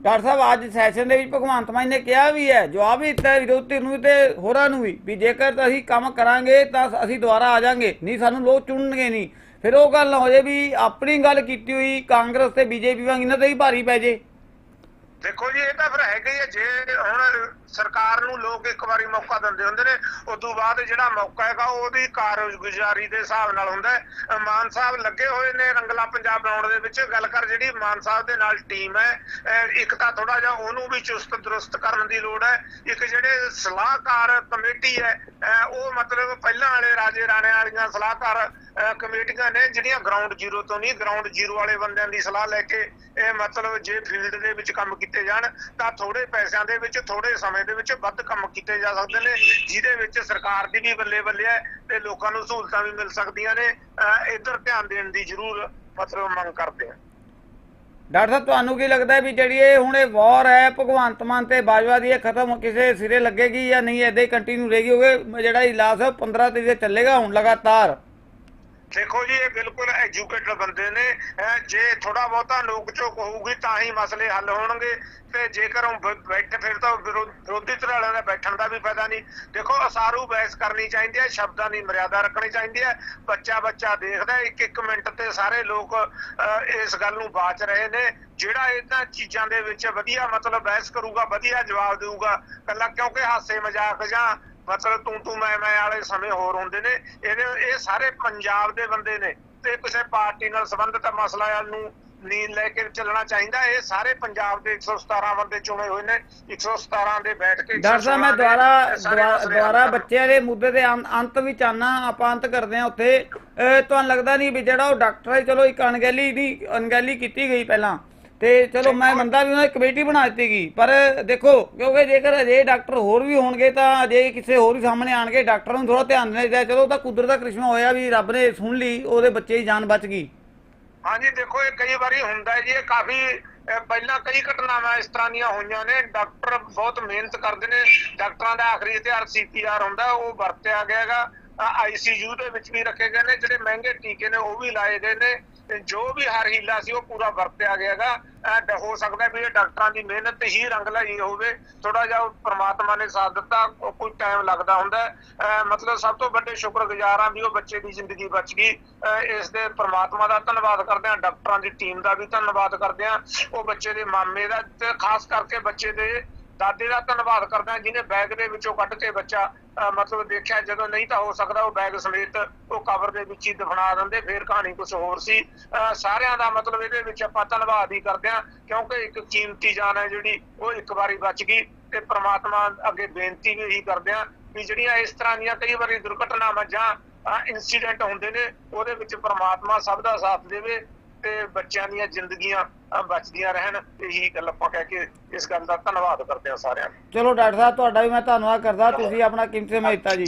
ਡਾਕਟਰ ਸਾਹਿਬ ਅੱਜ ਸੈਸ਼ਨ ਦੇ ਵਿੱਚ ਭਗਵੰਤ ਮਾਨ ਨੇ ਕਿਹਾ ਵੀ ਹੈ ਜਵਾਬ ਵੀ ਦਿੱਤਾ ਵਿਰੋਧੀ ਨੂੰ ਤੇ ਹੋਰਾਂ ਨੂੰ ਵੀ ਵੀ ਜੇਕਰ ਅਸੀਂ ਕੰਮ ਕਰਾਂਗੇ ਤਾਂ ਅਸੀਂ ਦੁਬਾਰਾ ਆ ਜਾਾਂਗੇ। ਨਹੀਂ ਸਾਨੂੰ ਲੋਕ ਚੁਣਨਗੇ ਨਹੀਂ। ਫਿਰ ਉਹ ਗੱਲ ਨਾ ਹੋ ਜੇ ਵੀ ਆਪਣੀ ਗੱਲ ਕੀਤੀ ਹੋਈ ਕਾਂਗਰਸ ਤੇ ਬੀਜੇਪੀ ਵਾਂਗ ਇਹਨਾਂ ਤੇ ਹੀ ਭਾਰੀ ਪੈ ਜੇ। ਦੇਖੋ ਜੀ ਇਹ ਤਾਂ ਫਿਰ ਹੈਗਾ ਹੀ ਹੈ। ਜੇ ਹੁਣ ਸਰਕਾਰ ਨੂੰ ਲੋਕ ਇੱਕ ਵਾਰੀ ਮੌਕਾ ਦਿੰਦੇ ਹੁੰਦੇ ਨੇ ਉਸ ਤੋਂ ਬਾਅਦ ਜਿਹੜਾ ਮੌਕਾ ਹੈਗਾ, ਉਹਦੀ ਕਾਰਗੁਜ਼ਾਰੀ ਦੇ ਹਿਸਾਬ ਨਾਲ ਹੁੰਦਾ ਹੈ। ਮਾਨ ਸਾਹਿਬ ਲੱਗੇ ਹੋਏ ਨੇ ਰੰਗਲਾ ਪੰਜਾਬ ਬਣਾਉਣ ਦੇ ਵਿੱਚ। ਗੱਲ ਕਰ ਜਿਹੜੀ ਮਾਨ ਸਾਹਿਬ ਦੇ ਨਾਲ ਟੀਮ ਹੈ ਇੱਕ ਤਾਂ ਥੋੜਾ ਜਿਹਾ ਉਹਨੂੰ ਵੀ ਚੁਸਤ ਦਰੁਸਤ ਕਰਨ ਦੀ ਲੋੜ ਹੈ। ਇੱਕ ਜਿਹੜੇ ਸਲਾਹਕਾਰ ਕਮੇਟੀ ਹੈ, ਅਹ ਉਹ ਮਤਲਬ ਪਹਿਲਾਂ ਵਾਲੇ ਰਾਜੇ ਰਾਣੇ ਵਾਲੀਆਂ ਸਲਾਹਕਾਰ ਕਮੇਟੀਆਂ ਨੇ, ਜਿਹੜੀਆਂ ਗਰਾਊਂਡ ਜ਼ੀਰੋ ਤੋਂ ਨਹੀਂ ਗਰਾਊਂਡ ਜ਼ੀਰੋ ਵਾਲੇ ਬੰਦਿਆਂ ਦੀ ਸਲਾਹ ਲੈ ਕੇ, ਇਹ ਮਤਲਬ ਜੇ ਫੀਲਡ ਦੇ ਵਿੱਚ ਕੰਮ ਕੀਤੇ ਜਾਣ, ਤਾਂ ਥੋੜੇ ਪੈਸਿਆਂ ਦੇ ਵਿੱਚ ਥੋੜੇ ਸਮੇਂ ਦੇ ਵਿੱਚ ਵੱਧ ਕੰਮ ਕੀਤੇ ਜਾ ਸਕਦੇ ਨੇ, ਜਿਹਦੇ ਵਿੱਚ ਸਰਕਾਰ ਦੀ ਵੀ ਬੱਲੇ ਬੱਲੇ ਹੈ ਤੇ ਲੋਕਾਂ ਨੂੰ ਸਹੂਲਤਾਂ ਵੀ ਮਿਲ ਸਕਦੀਆਂ ਨੇ। ਅਹ ਧਿਆਨ ਦੇਣ ਦੀ ਜ਼ਰੂਰ ਮਤਲਬ ਮੰਗ ਕਰਦੇ ਹਾਂ। ਡਾਕਟਰ ਸਾਹਿਬ, ਤੁਹਾਨੂੰ ਕੀ ਲੱਗਦਾ ਵੀ ਜਿਹੜੀ ਇਹ ਹੁਣ ਇਹ ਵਾਰ ਹੈ, ਭਗਵੰਤ ਮਾਨ ਤੇ ਬਾਜਵਾ ਦੀ ਇਹ ਖਤਮ ਕਿਸੇ ਸਿਰੇ ਲੱਗੇਗੀ ਜਾਂ ਨਹੀਂ, ਏਦਾਂ ਕੰਟੀਨਿਊ ਰਹੇਗੀ? ਕਿਉਂਕਿ ਜਿਹੜਾ ਇਜਲਾਸ ਹੈ 15 ਤਰੀਕ ਤੱਕ ਚੱਲੇਗਾ ਹੁਣ ਲਗਾਤਾਰ। ਦੇਖੋ ਜੀ, ਇਹ ਬਿਲਕੁਲ ਐਜੂਕੇਟਡ ਬੰਦੇ ਨੇ ਜੇ ਥੋੜਾ ਬਹੁਤਾ ਨੋਕ ਝੋਕ ਹੋਊਗੀ ਤਾਂ ਹੀ ਮਸਲੇ ਹੱਲ ਹੋਣਗੇ ਤੇ ਜੇਕਰ ਉਹ ਬੈਠੇ ਫਿਰ ਤਾਂ ਵਿਰੋਧੀ ਧਿਰ ਵਾਲਿਆਂ ਦਾ ਬੈਠਣ ਦਾ ਵੀ ਫਾਇਦਾ ਨਹੀਂ। ਦੇਖੋ, ਅਸਾਰੂ ਬਹਿਸ ਕਰਨੀ ਚਾਹੀਦੀ ਹੈ, ਸ਼ਬਦਾਂ ਦੀ ਮਰਿਆਦਾ ਰੱਖਣੀ ਚਾਹੀਦੀ ਹੈ ਬੱਚਾ ਬੱਚਾ ਦੇਖਦਾ ਇੱਕ ਇੱਕ ਮਿੰਟ ਤੇ ਸਾਰੇ ਲੋਕ ਇਸ ਗੱਲ ਨੂੰ ਬਾਚ ਰਹੇ ਨੇ। ਜਿਹੜਾ ਇਹਨਾਂ ਚੀਜ਼ਾਂ ਦੇ ਵਿੱਚ ਵਧੀਆ ਮਤਲਬ ਬਹਿਸ ਕਰੂਗਾ, ਵਧੀਆ ਜਵਾਬ ਦੇਊਗਾ, ਕੱਲਾ ਕਿਉਂਕਿ ਹਾਸੇ ਮਜ਼ਾਕ ਜਾਂ ਮਤਲਬ ਤੂੰ ਤੂੰ ਮੈਂ ਮੈਂ ਵਾਲੇ ਸਮੇਂ ਹੋਰ ਹੁੰਦੇ ਨੇ। ਇਹਦੇ ਇਹ ਸਾਰੇ ਪੰਜਾਬ ਦੇ ਬੰਦੇ ਨੇ। ਤੇ ਕਿਸੇ ਪਾਰਟੀ ਨਾਲ ਸੰਬੰਧਿਤ ਮਸਲਾ ਨੂੰ ਨੀਂਦ ਲੈ ਕੇ ਚੱਲਣਾ ਚਾਹੀਦਾ। ਇਹ ਸਾਰੇ ਪੰਜਾਬ ਦੇ 117 ਬੰਦੇ ਚੁਣੇ ਹੋਏ ਨੇ। 117 ਦੇ ਬੈਠ ਕੇ ਡਾਕਟਰ ਸਾਹਿਬ ਮੈਂ 116 ਦੇ ਦੁਬਾਰਾ ਸਾਰੇ ਦੁਬਾਰਾ ਮਸਲੇ ਦੁਬਾਰਾ ਹੱਲ ਬੱਚਿਆਂ ਦੇ ਮੁੱਦੇ ਦੇ ਅੰਤ ਵਿੱਚ ਆਨਾ। ਆਪਾਂ ਅੰਤ ਕਰਦੇ ਹਾਂ ਉੱਥੇ। ਤੁਹਾਨੂੰ ਲੱਗਦਾ ਨਹੀਂ ਵੀ ਜਿਹੜਾ ਉਹ ਡਾਕਟਰ ਹੈ ਚਲੋ ਇੱਕ ਅਣਗਹਿਲੀ ਦੀ ਅਣਗਹਿਲੀ ਕੀਤੀ ਗਈ ਪਹਿਲਾਂ। ਤੇ ਚਲੋ ਮੈਂ ਮੰਨਦਾ ਵੀ ਉਹਨਾਂ ਦੀ ਕਮੇਟੀ ਬਣਾ ਦਿੱਤੀ ਗਈ ਪਰ ਦੇਖੋ, ਕਿਉਂਕਿ ਜੇਕਰ ਅਜੇ ਡਾਕਟਰ ਹੋਰ ਵੀ ਹੋਣਗੇ ਤਾਂ ਅਜੇ ਕਿਸੇ ਹੋਰ ਵੀ ਸਾਹਮਣੇ ਆਣਗੇ, ਡਾਕਟਰਾਂ ਨੂੰ ਥੋੜਾ ਧਿਆਨ ਦੇਣਾ ਚਾਹੀਦਾ। ਚਲੋ ਤਾਂ ਕੁਦਰਤ ਦਾ ਕ੍ਰਿਸ਼ਮਾ ਹੋਇਆ ਵੀ ਰੱਬ ਨੇ ਸੁਣ ਲਈ, ਉਹਦੇ ਬੱਚੇ ਦੀ ਜਾਨ ਬਚ ਗਈ। ਹਾਂਜੀ, ਦੇਖੋ, ਇਹ ਕਈ ਵਾਰੀ ਹੁੰਦਾ ਜੀ, ਇਹ ਕਾਫੀ ਪਹਿਲਾਂ ਕਈ ਘਟਨਾਵਾਂ ਇਸ ਤਰ੍ਹਾਂ ਦੀਆਂ ਹੋਈਆਂ ਨੇ, ਡਾਕਟਰ ਬਹੁਤ ਮਿਹਨਤ ਕਰਦੇ ਨੇ, ਡਾਕਟਰਾਂ ਦਾ ਆਖਰੀ ਇਤਿਹਾਰ ਸੀਪੀਆਰ ਹੁੰਦਾ, ਉਹ ਵਰਤਿਆ ਗਿਆ ਆਈਸੀਯੂ ਦੇ ਵਿੱਚ ਵੀ ਰੱਖੇ ਗਏ ਨੇ ਜਿਹੜੇ ਮਹਿੰਗੇ ਟੀਕੇ ਨੇ ਉਹ ਵੀ ਲਾਏ ਗਏ ਨੇ ਤੇ ਜੋ ਵੀ ਹਰ ਹੀਲਾ ਸੀ ਉਹ ਪੂਰਾ ਵਰਤਿਆ ਗਿਆ ਹੋ ਸਕਦਾ ਵੀ ਇਹ ਡਾਕਟਰਾਂ ਦੀ ਮਿਹਨਤ ਹੀ ਰੰਗ ਲਈ ਹੋਵੇ ਥੋੜਾ ਜਿਹਾ ਪ੍ਰਮਾਤਮਾ ਨੇ ਸਾਥ ਦਿੱਤਾ ਕੋਈ ਟਾਈਮ ਲੱਗਦਾ ਹੁੰਦਾ। ਅਹ, ਮਤਲਬ ਸਭ ਤੋਂ ਵੱਡੇ ਸ਼ੁਕਰਗੁਜ਼ਾਰ ਆ ਵੀ ਉਹ ਬੱਚੇ ਦੀ ਜ਼ਿੰਦਗੀ ਬਚ ਗਈ। ਅਹ, ਇਸ ਦੇ ਪ੍ਰਮਾਤਮਾ ਦਾ ਧੰਨਵਾਦ ਕਰਦੇ ਹਾਂ ਡਾਕਟਰਾਂ ਦੀ ਟੀਮ ਦਾ ਵੀ ਧੰਨਵਾਦ ਕਰਦੇ ਹਾਂ। ਉਹ ਬੱਚੇ ਦੇ ਮਾਮੇ ਦਾ ਤੇ ਖਾਸ ਕਰਕੇ ਬੱਚੇ ਦੇ ਦਾਦੇ ਦਾ ਧੰਨਵਾਦ ਕਰਦੇ ਹਾਂ ਜਿਹਨੇ ਬੈਗ ਦੇ ਵਿੱਚੋਂ ਕੱਢ ਕੇ ਬੱਚਾ ਮਤਲਬ ਦੇਖਿਆ ਜਦੋਂ ਨਹੀਂ ਤਾਂ ਹੋ ਸਕਦਾ ਉਹ ਬੈਗ ਸਮੇਤ ਉਹ ਕਬਰ ਦੇ ਵਿੱਚ ਹੀ ਦਫਨਾ ਦਿੰਦੇ, ਫੇਰ ਕਹਾਣੀ ਕੁਝ ਹੋਰ ਸੀ। ਸਾਰਿਆਂ ਦਾ ਮਤਲਬ ਇਹਦੇ ਵਿੱਚ ਆਪਾਂ ਧੰਨਵਾਦ ਹੀ ਕਰਦੇ ਹਾਂ, ਕਿਉਂਕਿ ਇੱਕ ਕੀਮਤੀ ਜਾਨ ਹੈ ਜਿਹੜੀ, ਉਹ ਇੱਕ ਵਾਰੀ ਬਚ ਗਈ ਤੇ ਪ੍ਰਮਾਤਮਾ ਅੱਗੇ ਬੇਨਤੀ ਵੀ ਇਹੀ ਕਰਦੇ ਹਾਂ ਵੀ ਜਿਹੜੀਆਂ ਇਸ ਤਰ੍ਹਾਂ ਦੀਆਂ ਕਈ ਵਾਰੀ ਦੁਰਘਟਨਾਵਾਂ ਜਾਂ ਇਨਸੀਡੈਂਟ ਹੁੰਦੇ ਨੇ, ਉਹਦੇ ਵਿੱਚ ਪ੍ਰਮਾਤਮਾ ਸਭ ਦਾ ਸਾਥ ਦੇਵੇ ਤੇ ਬੱਚਿਆਂ ਦੀਆਂ ਜ਼ਿੰਦਗੀਆਂ ਬਚਦੀਆਂ ਰਹਿਣ ਇਹੀ ਗੱਲ ਆਪਾਂ ਕਹਿ ਕੇ ਇਸ ਗੱਲ ਦਾ ਧੰਨਵਾਦ ਕਰਦੇ ਹਾਂ ਸਾਰਿਆਂ ਨੂੰ। ਚਲੋ ਡਾਕਟਰ ਸਾਹਿਬ, ਤੁਹਾਡਾ ਵੀ ਮੈਂ ਧੰਨਵਾਦ ਕਰਦਾ, ਤੁਸੀਂ ਆਪਣਾ ਕੀਮਤੀ ਸਮਾਂ ਦਿੱਤਾ ਜੀ?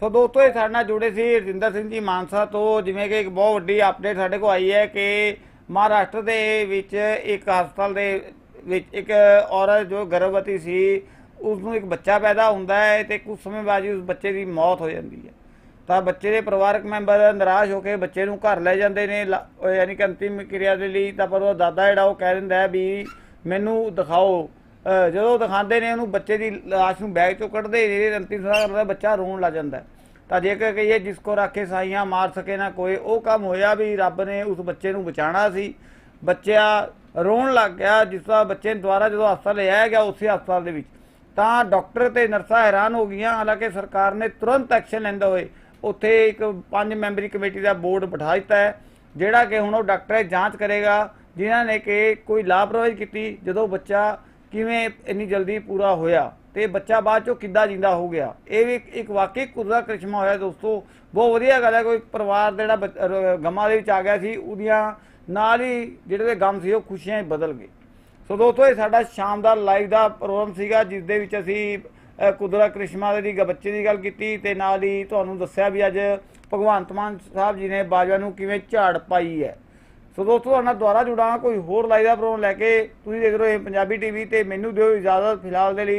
ਸੋ ਦੋਸਤੋ, ਇਹ ਸਾਡੇ ਨਾਲ ਜੁੜੇ ਸੀ ਰਜਿੰਦਰ ਸਿੰਘ ਜੀ ਮਾਨਸਾ ਤੋਂ, ਜਿਵੇਂ ਕਿ ਇੱਕ ਬਹੁਤ ਵੱਡੀ ਅਪਡੇਟ ਸਾਡੇ ਕੋਲ ਆਈ ਹੈ ਕਿ ਮਹਾਰਾਸ਼ਟਰ ਦੇ ਵਿੱਚ ਇੱਕ ਹਸਪਤਾਲ ਦੇ ਵਿੱਚ ਇੱਕ ਔਰਤ ਜੋ ਗਰਭਵਤੀ ਸੀ ਉਸ ਨੂੰ ਇੱਕ ਬੱਚਾ ਪੈਦਾ ਹੁੰਦਾ ਹੈ ਤੇ ਕੁਝ ਸਮੇਂ ਬਾਅਦ ਹੀ ਉਸ ਬੱਚੇ ਦੀ ਮੌਤ ਹੋ ਜਾਂਦੀ ਹੈ। ਤਾਂ ਬੱਚੇ ਦੇ ਪਰਿਵਾਰਕ ਮੈਂਬਰ ਨਿਰਾਸ਼ ਹੋ ਕੇ ਬੱਚੇ ਨੂੰ ਘਰ ਲੈ ਜਾਂਦੇ ਨੇ। ਲ- ਯਾਨੀ ਕਿ ਅੰਤਿਮ ਕਿਰਿਆ ਦੇ ਲਈ ਤਾਂ ਪਰ ਉਹ ਦਾਦਾ ਜਿਹੜਾ ਉਹ ਕਹਿ ਦਿੰਦਾ ਹੈ ਵੀ ਮੈਨੂੰ ਦਿਖਾਓ। ਅਹ ਜਦੋਂ ਦਿਖਾਉਂਦੇ ਨੇ, ਉਹਨੂੰ ਬੱਚੇ ਦੀ ਲਾਸ਼ ਨੂੰ ਬੈਗ ਚੋਂ ਕੱਢਦੇ ਨੇ ਅੰਤਿਮ ਸੰਸਕਾਰ ਕਰਦਾ ਬੱਚਾ ਰੋਣ ਲੱਗ ਜਾਂਦਾ ਤਾਂ ਜੇਕਰ ਕਹੀਏ ਜਿਸ ਕੋ ਰੱਖੇ ਸਾਈਆਂ ਮਾਰ ਸਕੇ ਨਾ ਕੋਈ, ਉਹ ਕੰਮ ਹੋਇਆ ਵੀ ਰੱਬ ਨੇ ਉਸ ਬੱਚੇ ਨੂੰ ਬਚਾਉਣਾ ਸੀ। ਬੱਚਾ ਰੋਣ ਲੱਗ ਗਿਆ, ਜਿਸ ਦਾ ਬੱਚੇ ਨੂੰ ਦੁਆਰਾ ਜਦੋਂ ਹਸਪਤਾਲ ਲਿਆਇਆ ਗਿਆ ਉਸੇ ਹਸਪਤਾਲ ਦੇ ਵਿੱਚ। ਤਾਂ ਡਾਕਟਰ ਤੇ ਨਰਸਾਂ ਹੈਰਾਨ ਹੋ ਗਈਆਂ, ਹਾਲਾਂਕਿ ਸਰਕਾਰ ਨੇ ਤੁਰੰਤ ਐਕਸ਼ਨ ਲੈਂਦਾ ਹੋਏ ਉੱਥੇ ਇੱਕ ਪੰਜ ਮੈਂਬਰੀ ਕਮੇਟੀ ਦਾ ਬੋਰਡ ਬਿਠਾ ਦਿੱਤਾ ਹੈ, ਜਿਹੜਾ ਕਿ ਹੁਣ ਉਹ ਡਾਕਟਰ ਇਹ ਜਾਂਚ ਕਰੇਗਾ, ਜਿਨ੍ਹਾਂ ਨੇ ਕਿ ਕੋਈ ਲਾਪਰਵਾਹੀ ਕੀਤੀ, ਜਦੋਂ ਬੱਚਾ ਕਿਵੇਂ ਇੰਨੀ ਜਲਦੀ ਪੂਰਾ ਹੋਇਆ, ਤੇ ਬੱਚਾ ਬਾਅਦ ਚੋਂ ਕਿੱਦਾਂ ਜਿੰਦਾ ਹੋ ਗਿਆ। ਇਹ ਵੀ ਇੱਕ- ਵਾਕਈ ਕੁਦਰਤ ਦਾ ਕ੍ਰਿਸ਼ਮਾ ਹੋਇਆ ਦੋਸਤੋ। ਬਹੁਤ ਵਧੀਆ ਗੱਲ ਹੈ, ਕੋਈ ਪਰਿਵਾਰ ਦਾ ਜਿਹੜਾ ਬੱਚ- ਗਮਾਂ ਦੇ ਵਿੱਚ ਆ ਗਿਆ ਸੀ, ਉਹਦੀਆਂ ਨਾਲ ਹੀ ਜਿਹੜੇ ਦੇ ਗਮ ਸੀ, ਉਹ ਖੁਸ਼ੀਆਂ 'ਚ ਬਦਲ ਗਏ। ਸੋ ਦੋਸਤੋ, ਇਹ ਸਾਡਾ ਸ਼ਾਮ ਦਾ ਲਾਈਵ ਦਾ ਪ੍ਰੋਗਰਾਮ ਸੀਗਾ, ਜਿਸ ਦੇ ਵਿੱਚ ਅਸੀਂ ਅ, ਕੁਦਰਤ ਕ੍ਰਿਸ਼ਮਾ ਦੀ ਗ- ਬੱਚੇ ਦੀ ਗੱਲ ਕੀਤੀ ਤੇ ਨਾਲ ਹੀ ਤੁਹਾਨੂੰ ਦੱਸਿਆ ਵੀ ਅੱਜ ਭਗਵੰਤ ਮਾਨ ਸਾਹਿਬ ਜੀ ਨੇ ਬਾਜਵਾ ਨੂੰ ਕਿਵੇਂ ਝਾੜ ਪਾਈ ਹੈ। ਸੋ ਦੋਸਤੋ ਤੁਹਾਡੇ ਨਾਲ ਦੁਬਾਰਾ ਜੁੜਾਂਗਾ ਕੋਈ ਹੋਰ ਲਾਈਵ ਦਾ ਪ੍ਰੋਗਰਾਮ ਲੈ ਕੇ। ਤੁਸੀਂ ਦੇਖ ਰਹੇ ਹੋ ਪੰਜਾਬੀ ਟੀਵੀ ਤੇ ਮੈਨੂੰ ਦਿਓ ਇਜਾਜ਼ਤ ਫਿਲਹਾਲ ਦੇ ਲਈ।